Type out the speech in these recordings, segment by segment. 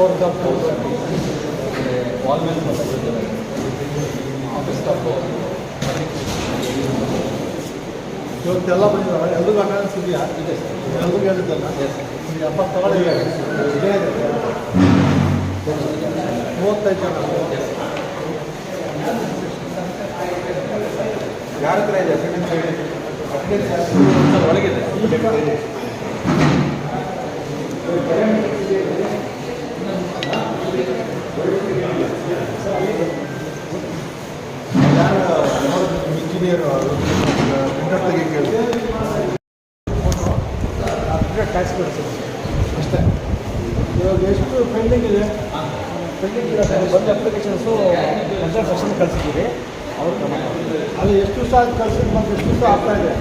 Four wall ಮೇಲೆ office staff ಇವತ್ತೆಲ್ಲ ಬಂದಿದ್ದಾರೆ ಎಲ್ಲರಿಗೂ ಅಟೆಂಡೆನ್ಸ್ ಇದೆಯಾ ಇದೆ. ಎಲ್ಲರಿಗೂ ಹೇಳಿದ್ದಲ್ಲ ಈಗ ಅಪ್ಪ ತಗೊಳ್ಳಿ. ಇದೇ ಇದೆ. ಮೂವತ್ತೈದು ಜನ. ಯಾರ ಹತ್ರ ಇದೆ? ಅಟೆಂಡೆನ್ಸ್ ಒಳಗಿದೆ ಯಾರು ಇಂಜಿನಿಯರ್ ಪ್ರಿಂಟರ್ ತೆಗಿ ಕೇಳಿ ಟ್ಯಾಕ್ಸ್ ಅಷ್ಟೇ ಇವಾಗ ಎಷ್ಟು ಪೆಂಡಿಂಗ್ ಇದೆ ಪೆಂಡಿಂಗ್ ಇದೆ ಬಂದು ಅಪ್ಲಿಕೇಶನ್ಸು ಮೆಜರ್ ಸೆಕ್ಷನ್ ಕಳಿಸಿದ್ದೀವಿ ಅವ್ರು ಅದು ಎಷ್ಟು ದಿವಸ ಆಗಿ ಕಳ್ಸಿದ್ದು ಮತ್ತು ಎಷ್ಟು ದಿವಸ ಆಗ್ತಾ ಇದೆ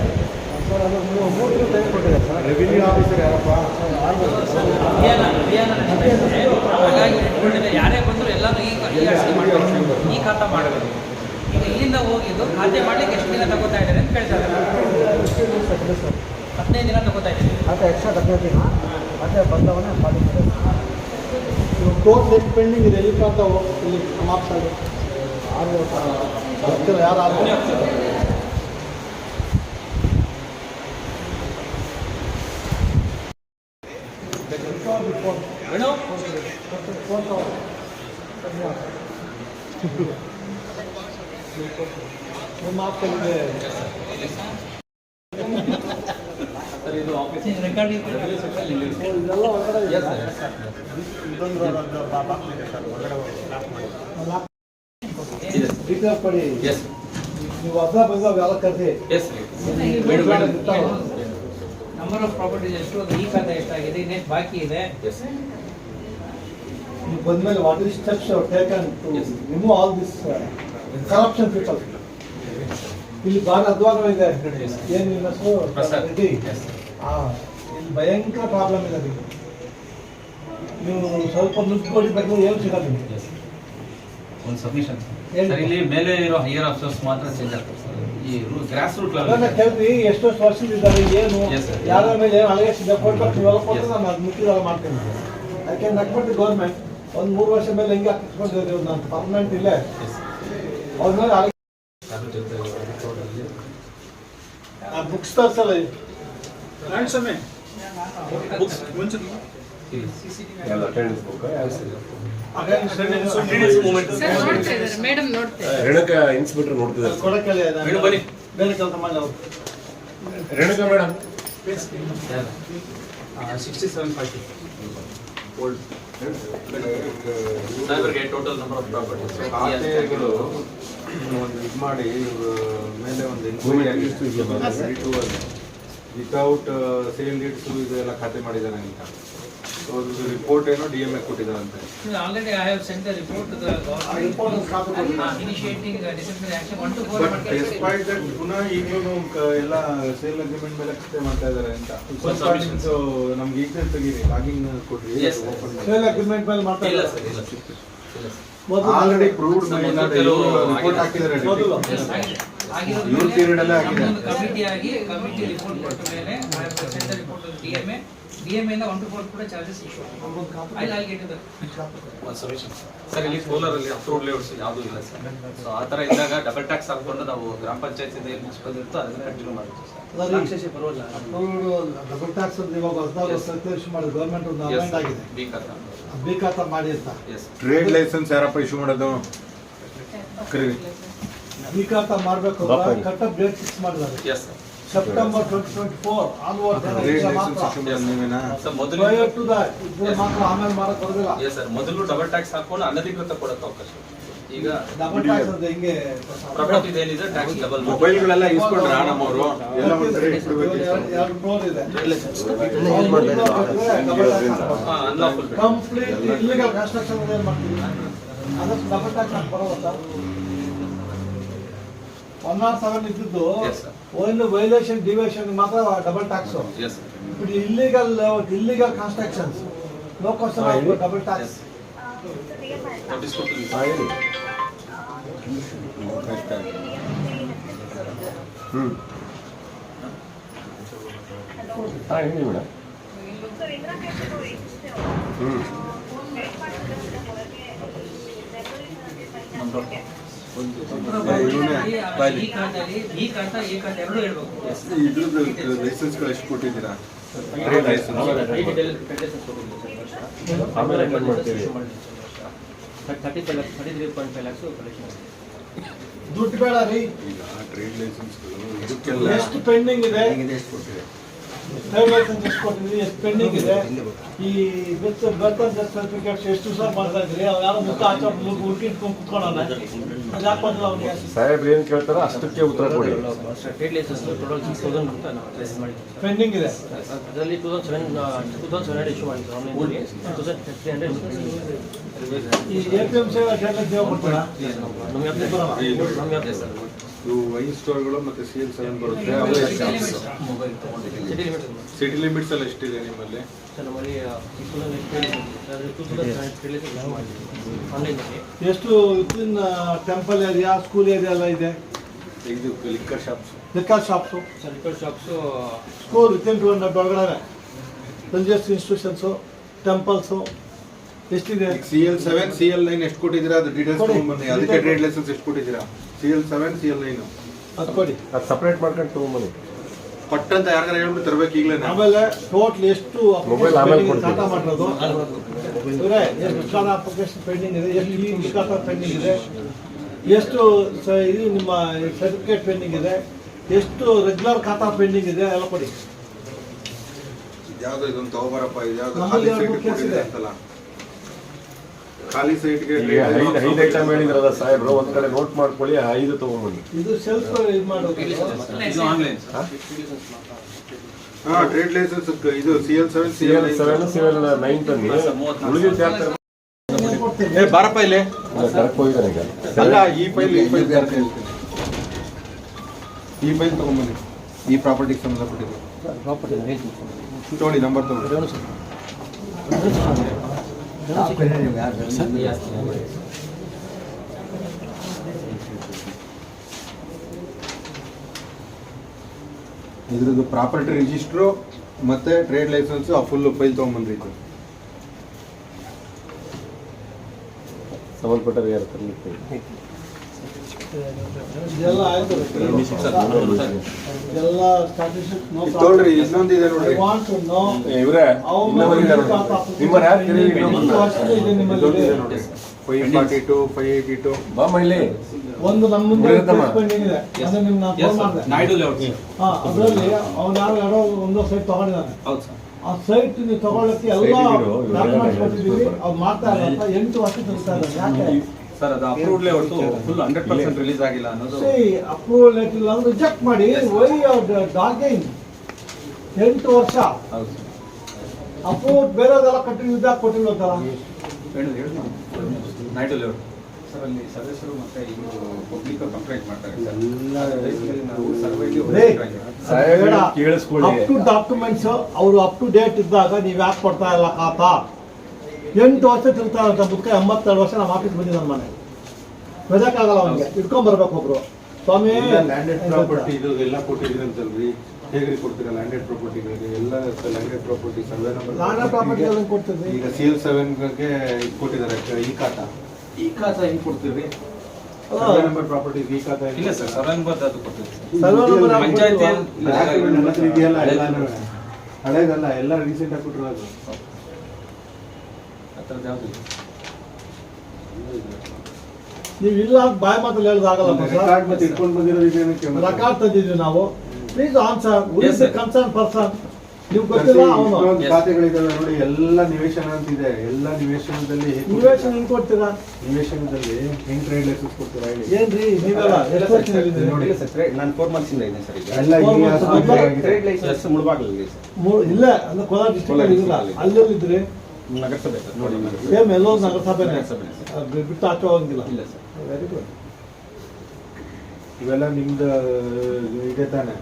ಸರ್ ಅದು ಮೂರು ದಿನ ಟೈಮ್ ಕೊಟ್ಟಿದೆ ಸರ್ ರೆವಿನ್ಯೂ ಆಫೀಸರ್ ಯಾರಪ್ಪ ಹಾಗಾಗಿ ಯಾರೇ ಬಂದರೂ ಎಲ್ಲನೂ ಈ ಮಾಡಬೇಕು ಈ ಖಾತಾ ಮಾಡಬೇಕು ಈಗ ಇಲ್ಲಿಂದ ಹೋಗಿದ್ದು ಖಾತೆ ಮಾಡ್ಲಿಕ್ಕೆ ಎಷ್ಟು ದಿನ ತಗೋತಾ ಇದ್ದಾರೆ ಅಂತ ಕೇಳ್ತಾ ಹದಿನೈದು ದಿನ ತಗೋತಾ ಇದ್ದಾರೆ ಅದೇ ಎಕ್ಸ್ಟ್ರಾ ಹದಿನೈದು ದಿನ? ಅದೇ ಬಂದವನೇ ಮಾಡಿದ್ದಾರೆ ಟೋಟಲ್ ಎಷ್ಟು ಪೆಂಡಿಂಗ್ ಇದೆ ಎಲ್ಲಿ ಕಾಣ್ತಾವು ಇಲ್ಲಿ ನಮ್ಮ ಆಫೀಸಲ್ಲಿ ಆರು ಗೊತ್ತಿಲ್ಲ ಫೋನ್ ಫೋನ್ ನಿಮ್ಮ ಸರ್ ಇದು ಆಫೀಸ್ ರೆಕಾರ್ಡಿಂಗ್ ಇದೆಲ್ಲ ಹೊರಗಡೆ ನೀವು ನಂಬರ್ ಆಫ್ ಪ್ರಾಪರ್ಟೀಸ್ ಎಷ್ಟು ಈ ಖಾತೆ ಎಷ್ಟಾಗಿದೆ ಇನ್ನೆಷ್ಟು ಬಾಕಿ ಇದೆ ನೀವು ಬಂದ್ಮೇಲೆ what is steps taken to. Remove all this corruption people ಇಲ್ಲಿ ಭಾಳ ಅಧ್ವಾನ ಇದೆ ಏನಿಲ್ಲ ಏನು ಹೆಸರು ರೆಡ್ಡಿ ಆ, ಇಲ್ಲಿ ಭಯಂಕರ ಪ್ರಾಬ್ಲಮ್ ಇದೆ ಅದಕ್ಕೆ ನೀವು ಸ್ವಲ್ಪ ದುಡ್ಡು ಕೊಡಿಬೇಕು ಏನು ಸಿಗಲ್ಲ ನಿಮಗೆ? ಒಂದು ಸಬ್ಮಿಷನ್. ಸರ್ ಇಲ್ಲಿ ಮೇಲೆ ಇರೋ ಹೈಯರ್ ಆಫೀಸರ್ಸ್ ಮಾತ್ರ ಚೇಂಜ್ ಆಗ್ತಾರೆ ಸರ್ ಈ ಗ್ರಾಸ್ ರೂಟ್ ಲೆವೆಲ್ ಕೇಳ್ರಿ ಎಷ್ಟು ವರ್ಷದಿಂದ ಇದ್ದಾರೆ ಏನು? ಯಾರ ಮೇಲೆ ಏನು ಅಲಗೇಷನ್ ಇದೆ ಕೊಡ್ಬೇಕು ನೀವೆಲ್ಲ ಕೊಟ್ಟು ನಾನು ಮುಟ್ಟಿದೆಲ್ಲ ಮಾಡ್ತೀನಿ ಅದಕ್ಕೆ ನಕ್ಬಿಟ್ಟು ಗೌರ್ಮೆಂಟ್ ಒಂದು ಮೂರು ವರ್ಷ ಮೇಲೆ ಹೆಂಗೆ ಹಾಕಿಸ್ಕೊಂಡಿದ್ದೀವಿ ನಾನು ಪರ್ಮನೆಂಟ್ ಇಲ್ಲೇ. ಅವ್ರ ಮೇಲೆ ಅಲ- ಅದ್ರ ಜೊತೆ ರಿಪೋರ್ಟಲ್ಲಿ ಆ ಬುಕ್ಸ್ ತರ್ಸಲ್ಲ ಎಲ್ಲ ಅಟೆಂಡೆನ್ಸ್ ಬುಕ್ ಸರ್ ನೋಡ್ತಾ ಇದ್ದಾರೆ ಮೇಡಮ್ ನೋಡ್ತಾ ಇದ್ದಾರೆ ರೇಣುಕ ಇನ್ಸ್ಪೆಕ್ಟರ್ ನೋಡ್ತಿದ್ದಾರೆ ಬೇರೆ ಕೆಲಸ ಮಾಡಿ Renuka madam sixty seven forty old ಸಾಹೇಬ್ರಿಗೆ ಟೋಟಲ್ ನಂಬರ್ ಆಫ್ ಖಾತೆಗಳು ಪ್ರಾಪರ್ಟೀಸ್ ಒಂದು ಇದು ಮಾಡಿ ಮೇಲೆ ಒಂದು ಭೂಮಿ ವಿತೌಟ್ ಸೇಲ್ ಡೇಟ್ಸ್ ಇದೆಲ್ಲ ಖಾತೆ ಮಾಡಿದ್ದಾನೆ ಅಂತ. ಸೊ ರಿಪೋರ್ಟ್ ಏನೋ D M A ಕೊಟ್ಟಿದ್ದಾರಂತೆ. Already I have sent the report to the ಆ report ಒಂದು copy initiating disciplinary action one two four but despite that ಪುನಃ ಈಗಲೂ ಎಲ್ಲ ಸೇಲ್ ಅಗ್ರಿಮೆಂಟ್ ಮೇಲೆ ಮಾಡ್ತಾ ಇದ್ದಾರೆ ಅಂತ. ನಮಗೆ ನಮ್ಗೆ ಈಗ ತೆಗೀರಿ ಲಾಗಿಂಗ್ ಕೊಡ್ರಿ ಸೇಲ್ ಅಗ್ರಿಮೆಂಟ್ ಮೇಲೆ ಮಾಡ್ತಾ ಇಲ್ಲ ಇದ್ದಾರೆ. ಸರ್ ಇಲ್ಲ ಇಲ್ಲ ಸರ್ ಮೊದಲು ಆಲ್ರೆಡಿ ಪ್ರೂವ್ಡ್ ರಿಪೋರ್ಟ್ ಹಾಕಿದ್ದಾರೆ ಅಲ್ಲೇ ಆಗಿದೆ. ಕಮಿಟಿ ಆಗಿ ಕಮಿಟಿ ರಿಪೋರ್ಟ್ ಕೊಟ್ಟ ಮೇಲೆ ಸೆಂಟರ್ ರಿಪೋರ್ಟ್ ಡಿ ಇಂದ ಒನ್ ಟು ಫೋರ್ ಕೂಡ ಚಾರ್ಜಸ್ ಇಶ್ಯೂ ಐ ಅಲ್ಲಿ ಗೆಟ್ ಒಂದು ಸೊಲ್ಯೂಷನ್ ಸರ್ ಇಲ್ಲಿ ಕೋಲಾರ್ ಅಲ್ಲಿ ಅಪ್ರೂವ್ಡ್ ಲೇಔಟ್ಸ್ ಯಾವುದೂ ಇಲ್ಲ ಸರ್ ಸೊ ಆ ಥರ ಇದ್ದಾಗ ಡಬಲ್ ಟ್ಯಾಕ್ಸ್ ಹಾಕೊಂಡು ನಾವು ಗ್ರಾಮ ಪಂಚಾಯತ್ ಏನು ಬಂದಿರುತ್ತೋ ಅದನ್ನ ಕಂಟಿನ್ಯೂ ಮಾಡ್ತೀವಿ ಸರ್ ರಾಕ್ಷಸಿ ಬರೋಲ್ಲ ಡಬಲ್ ಟ್ಯಾಕ್ಸ್ ಅಂತ ಇವಾಗ ಹೊಸದಾಗಿ. ಸರ್ಕ್ಯುಲೇಷನ್ ಮಾಡಿ ಗೌರ್ಮೆಂಟ್ ಒಂದು ಅಮೆಂಡ್ ಆಗಿದೆ. ಬಿ ಖಾತಾ ಬೇಕಾತ ಮಾಡಿ ಅಂತ. ಟ್ರೇಡ್ ಲೈಸೆನ್ಸ್ ಯಾರಪ್ಪ ಇಶ್ಯೂ ಮಾಡೋದು? ಕರೀರಿ. ಬೇಕಾತ ಮಾಡಬೇಕು. ಕಟ್ಟ ಡೇಟ್ ಫಿಕ್ಸ್ ಮಾಡಿದ್ದಾರೆ. Yes sir September twenty twenty four ಮಾತ್ರ. ಆಮೇಲೆ ಬರೋದಿಲ್ಲ. ಸರ್ ಮೊದಲು ಡಬಲ್ ಟ್ಯಾಕ್ಸ್ ಹಾಕೊಂಡು ಅನಧಿಕೃತ ಕೊಡಕ್ಕೆ ಅವಕಾಶ ಈಗ ಡಬಲ್ ಟ್ಯಾಕ್ಸ್ ಅಂತ ಹಿಂಗೆ ಪ್ರಾಪರ್ಟಿ ಏನಿದೆ ಟ್ಯಾಕ್ಸ್ ಡಬಲ್ ಮೊಬೈಲ್ಗಳೆಲ್ಲ ಇಸ್ಕೊಂಡ್ರ ನಮ್ಮವರು ಎಲ್ಲ ಒಂದ್ ಕಡೆ ಇಟ್ಬಿಡ್ಬೇಕು ಎರಡು ಫ್ಲೋರ್ ಇದೆ? ಅನ್ಲಾಫುಲ್ ಕಂಪ್ಲೀಟ್ ಇಲ್ಲಿಗಲ್ ಕನ್ಸ್ಟ್ರಕ್ಷನ್ ಏನ್ ಮಾಡ್ತೀವಿ ಅದಕ್ಕೆ ಡಬಲ್ ಟ್ಯಾಕ್ಸ್ ಹಾಕಿ ಬರೋದಾ ಒನ್ ನಾಟ್ ಸೆವೆನ್ ಇದ್ದಿದ್ದು. ಓನ್ಲಿ ವೈಲೇಷನ್ ಡಿವಿಯೇಷನ್ ಮಾತ್ರ double tax but illegal illegal constructions no question double tax ಹ್ಞೂ ಹಾಂ ಹೇಳಿ ಮೇಡಮ್ ಹ್ಞೂ ಇದ್ರದ್ದು ಲೈಸೆನ್ಸ್ಗಳು ಎಷ್ಟು ಕೊಟ್ಟಿದ್ದೀರಾ? ದುಡ್ಡು ಬೇಡ ರೀ. ಟ್ರೇಡ್ ಲೈಸೆನ್ಸ್ಗಳು ಇದಕ್ಕೆಲ್ಲ ಎಷ್ಟು ಪೆಂಡಿಂಗ್ ಇದೆ ಎಷ್ಟು ಕೊಟ್ಟಿದೆ? ಲೈಸೆನ್ಸ್ ಎಷ್ಟು ಕೊಟ್ಟಿದ್ರಿ ಎಷ್ಟು ಪೆಂಡಿಂಗ್ ಇದೆ ಈ ಬೆತ್ ಬರ್ತ್ ಸರ್ಟಿಫಿಕೇಟ್ ಸರ್ಟಿಫಿಕೇಟ್ಸ್ ಎಷ್ಟು ದಿವಸ ಮಾಡ್ತಾ ಇದ್ರಿ? ಅವ್ರು ಯಾರೋ ಮುಖ ಆಚೆ ಹುಡುಕಿಟ್ಕೊಂಡು ಕುತ್ಕೊಳ್ಳೋಣ. ಅದು ಕೇಳ್ತಾರ ಅವ್ನಿಗೆ ಸಾಹೇಬ್ರು ಏನು ಕೇಳ್ತಾರೋ ಅಷ್ಟಕ್ಕೆ ಉತ್ತರ ಕೊಡಿ. Trade licence total six thousand ಅಂತ ನಾವು ಟ್ರೇಸ್ ಮಾಡಿದ್ವಿ ಪೆಂಡಿಂಗ್ ಇದೆ ಅದರಲ್ಲಿ two thousand seven two thousand seven issue ಮಾಡಿದ್ರು. ಆನ್ಲೈನಲ್ಲಿ ಟೂ ತೌಸಂಡ್ ತ್ರೀ ಹಂಡ್ರೆಡ್ ಈ ಎ ಪಿ ಎಂ ಸಿ ಕೊಡ್ತೀರಾ ವ್ಯಾಪ್ತಿ ನಮ್ಮ ವ್ಯಾಪ್ತಿ ಸರ್ ಇವು ವೈನ್ ಸ್ಟೋರ್ಗಳು ಮತ್ತೆ ಸಿ ಎಲ್ ಸೆವೆನ್ ಬರುತ್ತೆ. ಅವು ಮೊಬೈಲ್ ತಗೊಂಡಿದ್ದೀನಿ ಸಿಟಿ ಲಿಮಿಟ್ ಸಿಟಿ ಲಿಮಿಟ್ಸ್ ಎಲ್ಲ ಎಷ್ಟಿದೆ ನಿಮ್ಮಲ್ಲಿ? ಎಷ್ಟು ಇತ್ತಿನ ಟೆಂಪಲ್ ಏರಿಯಾ ಸ್ಕೂಲ್ ಏರಿಯಾ ಎಲ್ಲ ಇದೆ? ಇದು liquor shops liquor shops sir liquor shops school within two hundred ಒಳಗಡೆ. ರಿಲಿಜಿಯಸ್ ಇನ್ಸ್ಟಿಟ್ಯೂಷನ್ಸು ಟೆಂಪಲ್ಸು ಎಷ್ಟಿದೆ? C L seven C L nine ಎಷ್ಟು ಕೊಟ್ಟಿದ್ದೀರಾ? ಅದು ಡೀಟೇಲ್ಸ್ ಅದಕ್ಕೆ ಟ್ರೇಡ್ ಲೈಸೆನ್ಸ್ ಎಷ್ಟು ಕೊಟ್ಟಿದ್ದೀರಾ? C L seven C L nine ಅದು ಕೊಡಿ. ಅದು ಸಪ್ರೇಟ್ ಮಾಡ್ಕೊಂಡು ತೊಗೊಂಬನ್ನಿ. ಪಟ್ಟಂತ ಯಾರಿಗಾರ ಹೇಳ್ಬಿಟ್ಟು ತರಬೇಕು ಈಗಲೇ ಆಮೇಲೆ ಟೋಟಲ್ ಎಷ್ಟು Mobile ಆಮೇಲೆ ಕೊಡ್ತೀನಿ. ಖಾತಾ ಮಾಡಿರೋದು ಇವರೇ ಎಷ್ಟು ಖಾತಾ ಅಪ್ಲಿಕೇಶನ್ ಪೆಂಡಿಂಗ್ ಇದೆ ಎಷ್ಟು ಈ ಖಾತಾ ಪೆಂಡಿಂಗ್ ಇದೆ? ಎಷ್ಟು ಸ- ಇದು ನಿಮ್ಮ ಸರ್ಟಿಫಿಕೇಟ್ ಪೆಂಡಿಂಗ್ ಇದೆ? ಎಷ್ಟು ರೆಗ್ಯುಲರ್ ಖಾತಾ ಪೆಂಡಿಂಗ್ ಇದೆ? ಎಲ್ಲ ಕೊಡಿ. ಯಾವ್ದು ಇದೊಂದು ತಗೋಬಾರಪ್ಪ ಇದು ಯಾವ್ದು ನಮ್ಮಲ್ಲಿ ಖಾಲಿ ಎರಡು ಸೈಟ್ ಕೇಸ್ ಕೊಟ್ಟಿದೆ ಇದೆ. ಅಂತಲ್ಲ. ಖಾಲಿ ಸೈಟ್ಗೆ ಈಗ ಐದು ಐದು ಐಟಮ್ ಹೇಳಿದ್ರಲ್ಲ ಸಾಹೇಬ್ರು ಒಂದ್ ಕಡೆ ನೋಟ್ ಮಾಡ್ಕೊಳ್ಳಿ ಆ ಐದು ತಗೊಂಡ್ಬನ್ನಿ. ಇದು ಸೆಲ್ಫ್ ಇದು ಮಾಡೋದು. ಇದು ಆನ್ಲೈನ್ ಹಾ? ಟ್ರೇಡ್ ಲೈಸೆನ್ಸ್ ಇದು C L seven C L seven C L nine ತನ್ನಿ? ಏ ಬಾರಪ್ಪ ಇಲ್ಲಿ. ಕರೆಕ್ಟ್ ಹೋಗಿದ್ದಾನೆ ಈಗ. ಅಲ್ಲ ಈ ಫೈಲ್ ಈ ಫೈಲ್ ಈ ಫೈಲ್ ತಗೊಂಬನ್ನಿ ಈ ಪ್ರಾಪರ್ಟಿಗೆ ಸಂಬಂಧಪಟ್ಟಿದೆ ಪ್ರಾಪರ್ಟಿ ತಗೊಳ್ಳಿ ನಂಬರ್ ತಗೊಳ್ಳಿ ಇದ್ರದ್ದು ಪ್ರಾಪರ್ಟಿ ರಿಜಿಸ್ಟ್ರು ಮತ್ತೆ ಟ್ರೇಡ್ ಲೈಸೆನ್ಸ್ ಆ ಫುಲ್ ಫೈಲ್ ತಗೊಂಬಂದ್ರಿ ಸಂಬಂಧಪಟ್ಟ ಸಂಬಂಧಪಟ್ಟರೆ ಯಾರು ತರಲಿಕ್ಕೆ ಇದೆಲ್ಲ ಆಯ್ತು. ಎಲ್ಲ ಸ್ಟಾಟಿಸ್ಟಿಕ್ಸ್ ನೋ ಇನ್ನೊಂದು ಇದೆ ನೋಡ್ರಿ. ವಾಂಟ್ ಟು ನೋ ಇವ್ರೆ ನಿಮ್ಮ ಯಾರು ಇದೆ? ನಿಮ್ಮಲ್ಲಿ. ಇದೊಂದಿದೆ ನೋಡಿ five forty two five eighty two ಬಾ ಮೈಲಿ. ಒಂದು ನಮ್ಮ ಮುಂದೆ? ಪೆಂಡಿಂಗ್ ಇದೆ ಅದು ನಿಮ್ಗೆ ನಾನು ಫೋನ್ ಮಾಡಿದೆ. ನಾಯ್ಡು ಲೇಔಟ್ ಹಾ ಅದರಲ್ಲಿ ಅವನು ಯಾರು ಯಾರೋ ಒಂದೋ ಸೈಟ್ ತಗೊಂಡಿದ್ದಾನೆ ಹೌದು ಸರ್ ಆ ಸೈಟ್ ನೀವು ತಗೊಳ್ಳಕ್ಕೆ ಎಲ್ಲ ಡಾಕ್ಯುಮೆಂಟ್ಸ್ ಕೊಟ್ಟಿದ್ದೀವಿ. ಅವ್ರು ಮಾಡ್ತಾ ಇಲ್ಲ ಅಂತ ಎಂಟು ವರ್ಷ ಇದ್ದಾರೆ. ಯಾಕೆ? ಸರ್ ಅದು approved layout full hundred percent release ಆಗಿಲ್ಲ ಅನ್ನೋದು. ಅಪ್ರೂವಲ್ ಲೆಟರ್ ಇಲ್ಲ ಅಂದ್ರೆ ರಿಜೆಕ್ಟ್ ಮಾಡಿ ವೈ ಡಾಗಿಂಗ್ ಎಂಟು ವರ್ಷ. ಹೌದು ಅಪ್ರೂವ್ ಬೇರೆದೆಲ್ಲ ಕಟ್ಟಿನ ಯುದ್ಧ ಹೇಳು ನಾಯ್ಡು ಲೇಔಟ್ ಸರ್ ಅಲ್ಲಿ ಸದಸ್ಯರು ಮತ್ತೆ ಇವರು ಪಬ್ಲಿಕ್ ಕಂಪ್ಲೇಂಟ್ ಮಾಡ್ತಾರೆ ಸರ್ ಕೇಳಿಸ್ಕೊಳ್ಳಿ. ಅಪ್ ಟು ಡಾಕ್ಯುಮೆಂಟ್ಸ್ ಅವರು ಅಪ್ ಟು ಡೇಟ್ ಇದ್ದಾಗ ನೀವು ಯಾಕೆ ಕೊಡ್ತಾ ಇಲ್ಲ ಖಾತಾ ಎಂಟು ವರ್ಷ ತಿರ್ತಾ ಅಂತ ಬುಕ್ಕ ಎಂಬತ್ತೆರಡು ವರ್ಷ ನಮ್ಮ ಆಫೀಸ್ ಬಂದಿದ್ದಾನೆ ಮನೆ. ರಜಕ್ಕಾಗಲ್ಲ ಅವನಿಗೆ. ಇಟ್ಕೊಂಡ್ ಬರ್ಬೇಕು ಒಬ್ರು. ಸ್ವಾಮಿ ಲ್ಯಾಂಡೆಡ್ ಪ್ರಾಪರ್ಟಿ ಇದು ಎಲ್ಲ ಕೊಟ್ಟಿದ್ರಂತಲ್ರಿ ಹೇಗೆ ಕೊಡ್ತೀರಾ ಲ್ಯಾಂಡೆಡ್ ಪ್ರಾಪರ್ಟಿಗಳಿಗೆ ಎಲ್ಲ landed property survey number property ಅದನ್ನು ಕೊಡ್ತಿದ್ವಿ. ಈಗ ಸಿ ಎಲ್ ಸೆವೆನ್ಗೆ ಕೊಟ್ಟಿದ್ದಾರೆ ಈ ಖಾತಾ. ಈ ಖಾತಾ ಹೆಂಗ್ ಕೊಡ್ತೀರಿ? ಸರ್ವೆ ನಂಬರ್ ಪ್ರಾಪರ್ಟಿ ಈ ಖಾತಾ ಇಲ್ಲ ಸರ್ ಸರ್ವೆ ನಂಬರ್ ಅದು ಕೊಡ್ತೀವಿ ಸರ್ವೆ ನಂಬರ್ ಪಂಚಾಯತಿ ನನ್ನ ಇದೆಯಲ್ಲ ಎಲ್ಲಾನು ಹಳೇದಲ್ಲ ಎಲ್ಲ ರೀಸೆಂಟ್ ಆಗಿ ಕೊಟ್ಟಿರೋದು. ಹತ್ರದ ಯಾವ್ದು. ನೀವು ಇಲ್ಲ ಅಂತ ಬಾಯಿ ಮಾತಲ್ಲಿ ಹೇಳೋದಾಗಲ್ಲ ರೆಕಾರ್ಡ್ ಮತ್ತೆ ಇಟ್ಕೊಂಡು ಬಂದಿರೋದು ಮತ್ತೆ? ರೆಕಾರ್ಡ್ ತಂದಿದ್ವಿ ನಾವು. Please answer sir. Concern person ನೀವು ಗೊತ್ತಿಲ್ಲ ಅವನು. ಖಾತೆಗಳಿದಾವೆ ನೋಡಿ ಎಲ್ಲ ನಿವೇಶನ ಅಂತಿದೆ. ಎಲ್ಲ ನಿವೇಶನದಲ್ಲಿ ನಿವೇಶನ ಹೆಂಗ್ ಕೊಡ್ತೀರಾ? ನಿವೇಶನದಲ್ಲಿ ಹೆಂಗ್ ಟ್ರೇಡ್ ಲೈಸೆನ್ಸ್ ಕೊಡ್ತೀರಾ ಹೇಳಿ? ಏನ್ರಿ ನೀವೆಲ್ಲ ಎಷ್ಟು ಇದ್ದೀರಿ? ನೋಡಿ ನಾನು ಫೋರ್ ಮಂತ್ಸ್ ಇಂದ ಇದ್ದೀನಿ ಸರ್ ಈಗ. ಎಲ್ಲ. ಟ್ರೇಡ್ ಲೈಸೆನ್ಸ್ ಮುಳಬಾಗಿಲಿದೆ ಸರ್. ಇಲ್ಲ ಅಂದ್ರೆ ಕೋಲಾರ ಡಿಸ್ಟ್ರಿಕ್ಟ್ ಅಲ್ಲಿ ಇಲ್ಲ. district ಅಲ್ಲಿ. ಅಲ್ಲೆಲ್ಲಿದ್ರಿ ನಗರಸಭೆ ಸರ್. ನೋಡಿ ನಗರಸಭೆ. ಸೇಮ್ ಎಲ್ಲೋ ನಗರಸಭೆ ನಗರಸಭೆ ಬಿಟ್ಟು ಹಾಕೋಂಗಿಲ್ಲ ಇಲ್ಲ ಸರ್. ವೆರಿ ಗುಡ್ ಇವೆಲ್ಲ ನಿಮ್ದು ಇದೆ ತಾನೆ?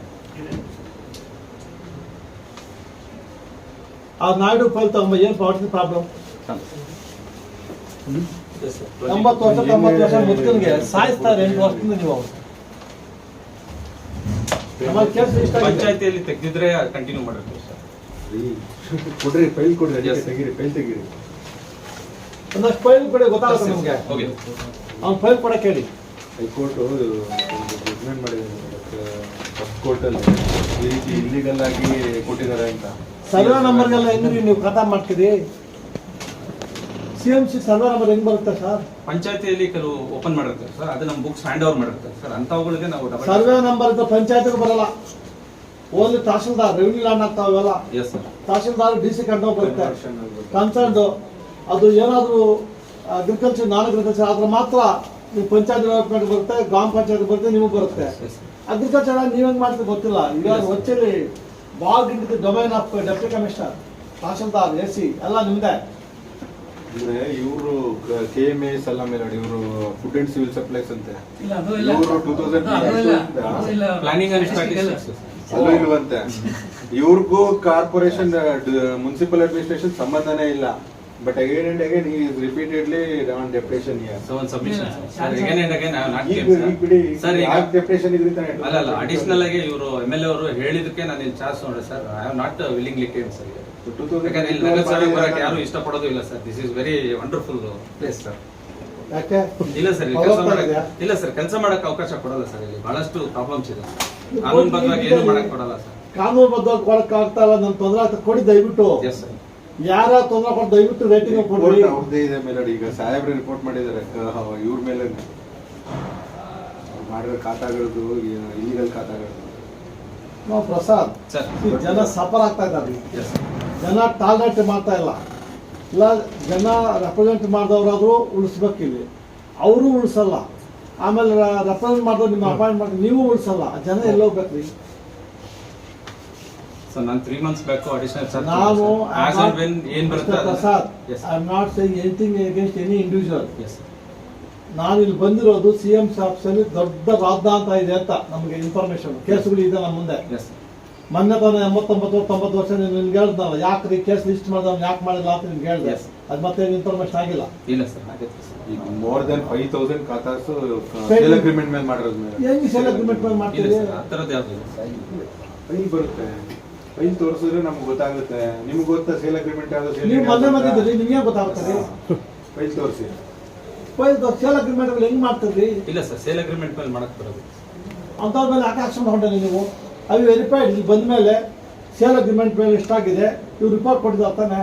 ಆ ನಾಯ್ಡು ಫೈಲ್ ತಗೊಂಬ ಏನು ವಾಟ್ ಪ್ರಾಬ್ಲಮ್. ಎಂಬತ್ತು ವರ್ಷ ತೊಂಬತ್ತು ವರ್ಷ ಮುದುಕನಿಗೆ ಸಾಯಿಸ್ತಾರೆ ಎಂಟು ವರ್ಷದಿಂದ ನೀವು ಅವ್ರು. ಇಷ್ಟ ಆಗಿದೆ. ಪಂಚಾಯತಿಯಲ್ಲಿ ತೆಗೆದಿದ್ರೆ ಕಂಟಿನ್ಯೂ ಮಾಡಿರ್ತೀವಿ ಸರ್. ಕೊಡ್ರಿ ಫೈಲ್ ಕೊಡ್ರಿ Yes. ತೆಗೀರಿ ಫೈಲ್ ತೆಗೀರಿ. ಒಂದಷ್ಟು ಫೈಲ್ ಕೊಡಿ ಗೊತ್ತಾಗುತ್ತೆ ನಿಮಗೆ. ಓಕೆ ಅವ್ನ ಫೈಲ್ ಕೊಡಕ್ಕೆ ಹೇಳಿ. ಹೈಕೋರ್ಟು ಒಂದು ಜಡ್ಜ್ಮೆಂಟ್ ಮಾಡಿದೆ ಫಸ್ಟ್ ಕೋರ್ಟಲ್ಲಿ ಈ ರೀತಿ ಇಲ್ಲಿಗಲ್ ಆಗಿ ಕೊಟ್ಟಿದ್ದಾರೆ ಅಂತ. ಸರ್ವೆ ನಂಬರ್ಗೆಲ್ಲ ಹೆಂಗ್ರಿ ನೀವು ಕಥಾ ಮಾಡ್ತೀರಿ? C M C survey number ಹೆಂಗ್ ಬರುತ್ತೆ ಸರ್? ಪಂಚಾಯತಿಯಲ್ಲಿ ಕೆಲವು ಓಪನ್ ಮಾಡಿರ್ತಾರೆ ಸರ್. ಅದು ನಮ್ಮ ಬುಕ್ಸ್ ಹ್ಯಾಂಡ್ ಓವರ್ ಮಾಡಿರ್ತಾರೆ ಸರ್. ಅಂಥವುಗಳಿಗೆ ನಾವು ಡಬಲ್ ಸರ್ವೆ ನಂಬರ್ ಪಂಚಾಯತ್ಗೆ ಬರಲ್ಲ. Only tahsildar revenue land ಆಗ್ತಾವೆಲ್ಲ yes sir tahsildar D C ಕಂಡು ಬರುತ್ತೆ ಕನ್ಸರ್ನ್ದು ಅದು ಏನಾದರೂ ಅಗ್ರಿಕಲ್ಚರ್ ನಾನ್ ಅಗ್ರಿಕಲ್ಚರ್ ಆದ್ರೆ ಮಾತ್ರ ನೀವು ಪಂಚಾಯತ್ ಡೆವಲಪ್ಮೆಂಟ್ ಬರುತ್ತೆ ಗ್ರಾಮ ಪಂಚಾಯತ್ ಬರುತ್ತೆ ನಿಮಗೆ ಬರುತ್ತೆ. ಅಗ್ರಿಕಲ್ಚರ್ ನೀವು ಹೆಂಗ್ ಮಾಡ್ತೀವಿ ಗೊತ್ತಿಲ್ಲ. ಈಗ ಹೊಚ್ಚಲ್ಲಿ ಬಾಗ್ int domain of deputy commissioner tahsildar A C ಎಲ್ಲ ನಿಮ್ದೆ? ಅಂದ್ರೆ ಇವರು ಕೆ ಎಂ ಎಸ್ ಎಲ್ಲ ಮೇಲೆ ಇವರು ಫುಡ್ ಅಂಡ್ ಸಿವಿಲ್ ಸಪ್ಲೈಸ್ ಅಂತೆ. ಇವರು ಟೂ ತೌಸಂಡ್ ಪ್ಲಾನಿಂಗ್. ಅಲ್ಲೂ. ಇಲ್ವಂತೆ ಇವ್ರಿಗೂ ಕಾರ್ಪೊರೇಷನ್ ಮುನ್ಸಿಪಲ್ ಅಡ್ಮಿನಿಸ್ಟ್ರೇಷನ್ ಸಂಬಂಧನೇ ಇಲ್ಲ. ಬಟ್ ಅಗೇನ್ ಅಂಡ್ ಅಗೇನ್ ಈ repeatedly on deputation year so ಒಂದು submission sir again and again not sir ಈಗ ಡೆಪ್ರೇಷನ್ ಇದ್ರಿಂದ ಅಲ್ಲ ಅಲ್ಲ ಅಡಿಷನಲ್ ಆಗಿ ಇವರು ಎಂ ಎಲ್ ಎ ಅವರು ಹೇಳಿದಕ್ಕೆ ನಾನು ಇಲ್ಲಿ ಚಾರ್ಜ್ ನೋಡ್ರಿ sir I have not willingly came sir ಯಾಕಂದ್ರೆ ಇಲ್ಲಿ ನಗರಸಭೆ ಬರಕ್ಕೆ ಯಾರು ಇಷ್ಟಪಡೋದು ಇಲ್ಲ sir this is very wonderful place sir ಇಲ್ಲ ಸರ್ ಇಲ್ಲ ಸರ್ ಕೆಲಸ ಮಾಡಕ್ಕೆ ಅವಕಾಶ ಕೊಡಲ್ಲ ಸರ್ ಇಲ್ಲಿ ಬಹಳಷ್ಟು ಪ್ರಾಬ್ಲಮ್ಸ್ ಇದೆ. ಕಾನೂನು ಬಂದಾಗ ಏನು ಮಾಡಕ್ ಕೊಡಲ್ಲ ಸರ್ ಕಾನೂನು ಬದ್ಧವಾಗಿ ಕೊಡಕ್ ಆಗ್ತಾ ಇಲ್ಲ ನನ್ ತೊಂದರೆ ಆಗ್ತದೆ ಕೊಡಿ ದಯವಿಟ್ಟು. ಯಾರ ತೊಂದರೆ ಕೊಟ್ಟು ದಯವಿಟ್ಟು ರೇಟಿಂಗ್ ಕೊಡಿ ಅವ್ರದ್ದೇ ಇದೆ ಮೇಲಡಿ ಈಗ ಸಾಹೇಬ್ರೆ ರಿಪೋರ್ಟ್ ಮಾಡಿದ್ದಾರೆ. ಇವ್ರ ಮೇಲೆ ಮಾಡಿರೋ ಖಾತಾಗಳದ್ದು ಇಲ್ಲಿಗಲ್ ಖಾತಾಗಳದ್ದು. ನಾವು ಪ್ರಸಾದ್. ಜನ ಸಫರ್ ಆಗ್ತಾ ಇದ್ದಾರೆ. ಜನ ಟಾಲೆಂಟ್ ಮಾಡ್ತಾ ಇಲ್ಲ. ಇಲ್ಲ ಜನ ರೆಪ್ರೆಸೆಂಟ್ ಮಾಡಿದವರಾದ್ರೂ ಉಳಿಸ್ಬೇಕು ಇಲ್ಲಿ ಅವರು ಉಳಿಸಲ್ಲ. ಆಮೇಲೆ ರೆಪ್ರೆಸೆಂಟ್ ಮಾಡಿದವ್ರು ನಿಮ್ಮ ಅಪಾಯಿಂಟ್ ಮಾಡಿ ನೀವು ಉಳಿಸಲ್ಲ. ಜನ ಎಲ್ಲೋಗ್ಬೇಕ್ರಿ. ಸರ್ ನಾನು three months back additional sir ನಾನು ಆಸ್ ಅಂಡ್ ವೆನ್ ಏನ್ ಬರುತ್ತೆ Prasad yes I am not saying anything against any individual yes ನಾನು ಇಲ್ಲಿ ಬಂದಿರೋದು ಸಿಎಂ ಆಫೀಸಲ್ಲಿ ದೊಡ್ಡ ರಾದ್ಧಾಂತ ಇದೆ ಅಂತ ನಮಗೆ ಇನ್ಫಾರ್ಮೇಶನ್ ಕೇಸುಗಳು ಇದೆ ನಮ್ಮ ಮುಂದೆ. ಎಸ್ ಮೊನ್ನೆ ತಾನೆ ಎಂಬತ್ತೊಂಬತ್ತು ತೊಂಬತ್ತು ವರ್ಷ ನೀನು ನಿನ್ಗೆ ಹೇಳ್ದಲ್ಲ ರೀ ಕೇಸ್ ಲಿಸ್ಟ್ ಮಾಡಿದ ಯಾಕೆ ಮಾಡಿಲ್ಲ ಅಂತ ನಿಮ್ಗೆ ಹೇಳ್ದೆ. ಅದು ಮತ್ತೆ ಇನ್ಫಾರ್ಮೇಶನ್ ಆಗಿಲ್ಲ. ಇಲ್ಲ ಸರ್ ಈಗ ಮೋರ್ ದೆನ್ ಫೈವ್ ತೌಸಂಡ್ ಖಾತಾಸು. ಸೇಲ್ ಅಗ್ರಿಮೆಂಟ್ ಮೇಲೆ ಮಾಡಿರೋದು ಮೇಲೆ. ಹೆಂಗ್ ಸೆಲ್ ಅಗ್ರಿಮೆಂಟ್ ಮೇಲೆ ಮಾಡ್ತೀರಿ ಆ ಥರದ್ದು ಯಾವ್ದು ಬರುತ್ತೆ. ಫೈಲ್ ತೋರಿಸಿದ್ರೆ ನಮ್ಗೆ ಗೊತ್ತಾಗುತ್ತೆ. ನಿಮ್ಗೆ ಗೊತ್ತಾ ಸೇಲ್ ಅಗ್ರಿಮೆಂಟ್ ಯಾವ್ದು ನೀವು ಮೊನ್ನೆ ಬಂದಿದ್ದೀರಿ ನಿಮಗೆ ಗೊತ್ತಾಗ್ತದೆ ಫೈಲ್ ತೋರಿಸಿ. ಸೇಲ್ ಅಗ್ರಿಮೆಂಟ್ ಮೇಲೆ ಹೆಂಗ್ ಮಾಡ್ತೀರಿ ಇಲ್ಲ ಸರ್ ಸೇಲ್ ಅಗ್ರಿಮೆಂಟ್ ಮೇಲೆ ಮಾಡಕ್ ಬರೋದು ಅಂಥವ್ರ ಮೇಲೆ ಯಾಕೆ ಆಕ್ಷನ್ ತಗೊಂಡ್ರಿ ನೀವು? ಅವು ವೆರಿಫೈಡ್ ಇಲ್ಲಿ ಬಂದ ಮೇಲೆ ಸೇಲ್ ಅಗ್ರಿಮೆಂಟ್ ಮೇಲೆ ಎಷ್ಟಾಗಿದೆ ಇವ್ರು ರಿಪೋರ್ಟ್ ಕೊಟ್ಟಿದ್ರು ತಾನೆ.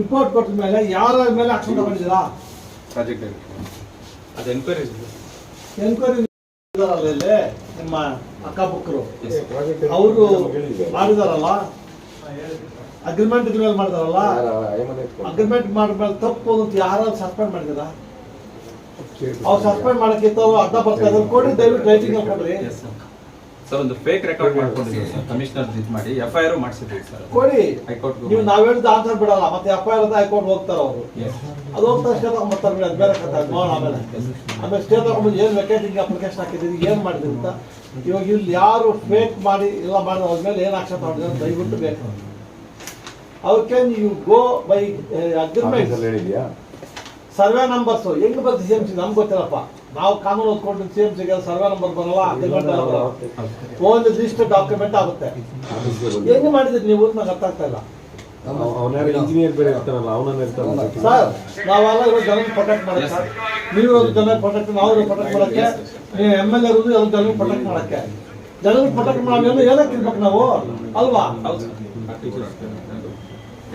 ರಿಪೋರ್ಟ್ ಕೊಟ್ಟ ಮೇಲೆ ಯಾರ ಮೇಲೆ ಆಕ್ಷನ್ ತಗೊಂಡಿದ್ದೀರಾ? ಪ್ರಾಜೆಕ್ಟ್ ಅದು ಎನ್ಕ್ವೈರಿ ಎನ್ಕ್ವೈರಿ ನಿಮ್ಮ ಅಕ್ಕಪಕ್ಕರು ಎಸ್ ಅವರು ಮಾಡಿದಾರಲ್ಲ? ಅಗ್ರಿಮೆಂಟ್ ಮೇಲೆ ಮಾಡಿದಾರಲ್ಲ? ಅಗ್ರಿಮೆಂಟ್ ಮಾಡಿದ್ಮೇಲೆ ತಪ್ಪು ಅಂತ ಯಾರು ಸಸ್ಪೆಂಡ್ ಮಾಡಿದಾರ? ಅವ್ರು ಸಸ್ಪೆಂಡ್ ಮಾಡಕ್ಕಿಂತ ಅರ್ಧ ಬರ್ತಾ ಇದ್ದಾರೆ. ಕೊಡಿ ದಯವಿಟ್ಟು ರೈಟಿಂಗ್ ಕೊಡ್ರಿ ಸರ್ ಒಂದು ಫೇಕ್ ರೆಕಾರ್ಡ್ ಮಾಡ್ಕೊಂಡಿದ್ದೀವಿ ಸರ್. ಕಮಿಷನರ್ ಇದು ಮಾಡಿ ಎಫ್ ಐ ಆರ್ ಮಾಡಿಸಿದ್ದೀವಿ ಸರ್. ಕೊಡಿ. ಹೈಕೋರ್ಟ್ ನೀವು ನಾವ್ ಹೇಳಿದ ಆನ್ಸರ್ ಬಿಡಲ್ಲ ಮತ್ತೆ ಎಫ್ ಐ ಆರ್ ಹೈಕೋರ್ಟ್ ಹೋಗ್ತಾರೆ ಅವರು. ಅದು ಹೋಗ್ತಾ ಸ್ಟೇ ತಗೊಂಡ್ಬರ್ತಾರೆ ಬಿಡಿ ಅದು ಬೇರೆ ಕಥೆ ಅದು ನೋಡೋಣ ಆಮೇಲೆ. ಆಮೇಲೆ ಸ್ಟೇ ತಗೊಂಡ್ಬಂದು ಏನು ವೆಕೇಟಿಂಗ್ ಅಪ್ಲಿಕೇಶನ್ ಹಾಕಿದ್ದೀರಿ ಏನು ಮಾಡಿದ್ರಿ ಅಂತ. ಇವಾಗ ಇಲ್ಲಿ ಯಾರು ಫೇಕ್ ಮಾಡಿ ಇಲ್ಲ ಮಾಡಿದ ಆದ್ಮೇಲೆ ಮೇಲೆ ಏನು ಆಕ್ಷನ್ ತಗೊಂಡಿದ್ದಾರೆ ಅಂತ ದಯವಿಟ್ಟು ಬೇಕು. ಅವಕ್ಕೆ ಯು ಗೋ ಬೈ ಅಗ್ರಿಮೆಂಟ್ ಹೇಳಿದ್ಯಾ? ಸರ್ವೆ ನಂಬರ್ಸ್ ಹೆಂಗ್ ಬರ್ತೀವಿ ನಮ್ಗೆ ಗೊತ್ತಿಲ್ಲಪ್ಪ. ನಾವು ಕಾನೂನು ಓದ್ಕೊಂಡು ಸಿ ಎಂ ಸಿಗಲ್ಲ ಸರ್ವೆ ನಂಬರ್ ಬರಲ್ಲ ಬರಲ್ಲ ಒಂದು ಲಿಸ್ಟ್ ಡಾಕ್ಯುಮೆಂಟ್ ಆಗುತ್ತೆ. ಹೆಂಗ್ ಮಾಡಿದ್ರಿ ನೀವು ನಂಗೆ ಅರ್ಥ ಆಗ್ತಾ ಇಲ್ಲ? ಇಂಜಿನಿಯರ್ ಬೇರೆ ಇರ್ತಾರಲ್ಲ ಅವನನ್ನ ಇರ್ತಾರಲ್ಲ ಸರ್ ನಾವೆಲ್ಲ ಇರೋ ಜನ ಪ್ರೊಟೆಕ್ಟ್ ಮಾಡಕ್ಕೆ ಸರ್ ನೀವು ಜನ ಪ್ರೊಟೆಕ್ಟ್ ನಾವು ಪ್ರೊಟೆಕ್ಟ್ ಮಾಡಕ್ಕೆ ನೀವು ಎಂ ಎಲ್ ಎ ಇರೋದು ಎಲ್ಲ ಜನ ಪ್ರೊಟೆಕ್ಟ್ ಮಾಡಕ್ಕೆ. ಜನಗಳು ಪ್ರೊಟೆಕ್ಟ್ ಮಾಡೋದು ಏನಕ್ಕೆ ಇರ್ಬೇಕು ನಾವು. ಅಲ್ವಾ? ಹೌದು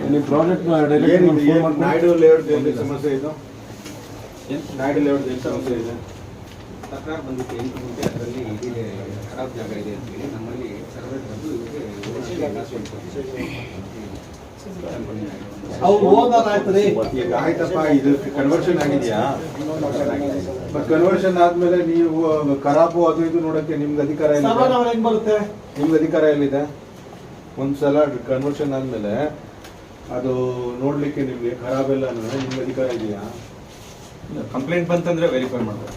ನಿಮ್ಮ ಪ್ರಾಜೆಕ್ಟ್ ಏನು ಏನ್ ಡೈರೆಕ್ಟ್ ನಾಯ್ಡು ಲೇಔಟ್ ಸಮಸ್ಯೆ ಇದು? ನಾಯ್ಡು ಲೇಔಟ್ ಸಮಸ್ಯೆ ಇದೆ? ತಕರಾರು ಬಂದಿತ್ತು ಎಂಟು ಗುಂಟೆ ಅದರಲ್ಲಿ ಇದಿದೆ ಖರಾಬ್ ಜಾಗ ಇದೆ ಅಂತ ಹೇಳಿ ನಮ್ಮಲ್ಲಿ ಸರ್ವೆ ಬಂದು ಈಗ ಆಯ್ತಪ್ಪ ಇದು ಕನ್ವರ್ಷನ್ ಆಗಿದೆಯಾ? ಕನ್ವರ್ಷನ್ ಆದ್ಮೇಲೆ ನೀವು ಖರಾಬು ಅದು ಇದು ನೋಡಕ್ಕೆ ನಿಮ್ಗೆ ಅಧಿಕಾರ ಬರುತ್ತೆ? ನಿಮ್ಗೆ ಅಧಿಕಾರ ಎಲ್ಲಿದೆ? ಒಂದ್ಸಲ ಕನ್ವರ್ಷನ್ ಆದ್ಮೇಲೆ ಅದು ನೋಡ್ಲಿಕ್ಕೆ ನಿಮ್ಗೆ ಖರಾಬ್ ಎಲ್ಲ ನಿಮ್ಗೆ ಅಧಿಕಾರ ಇದೆಯಾ? ಕಂಪ್ಲೇಂಟ್ ಬಂತಂದ್ರೆ ವೆರಿಫೈ ಮಾಡ್ತಾರೆ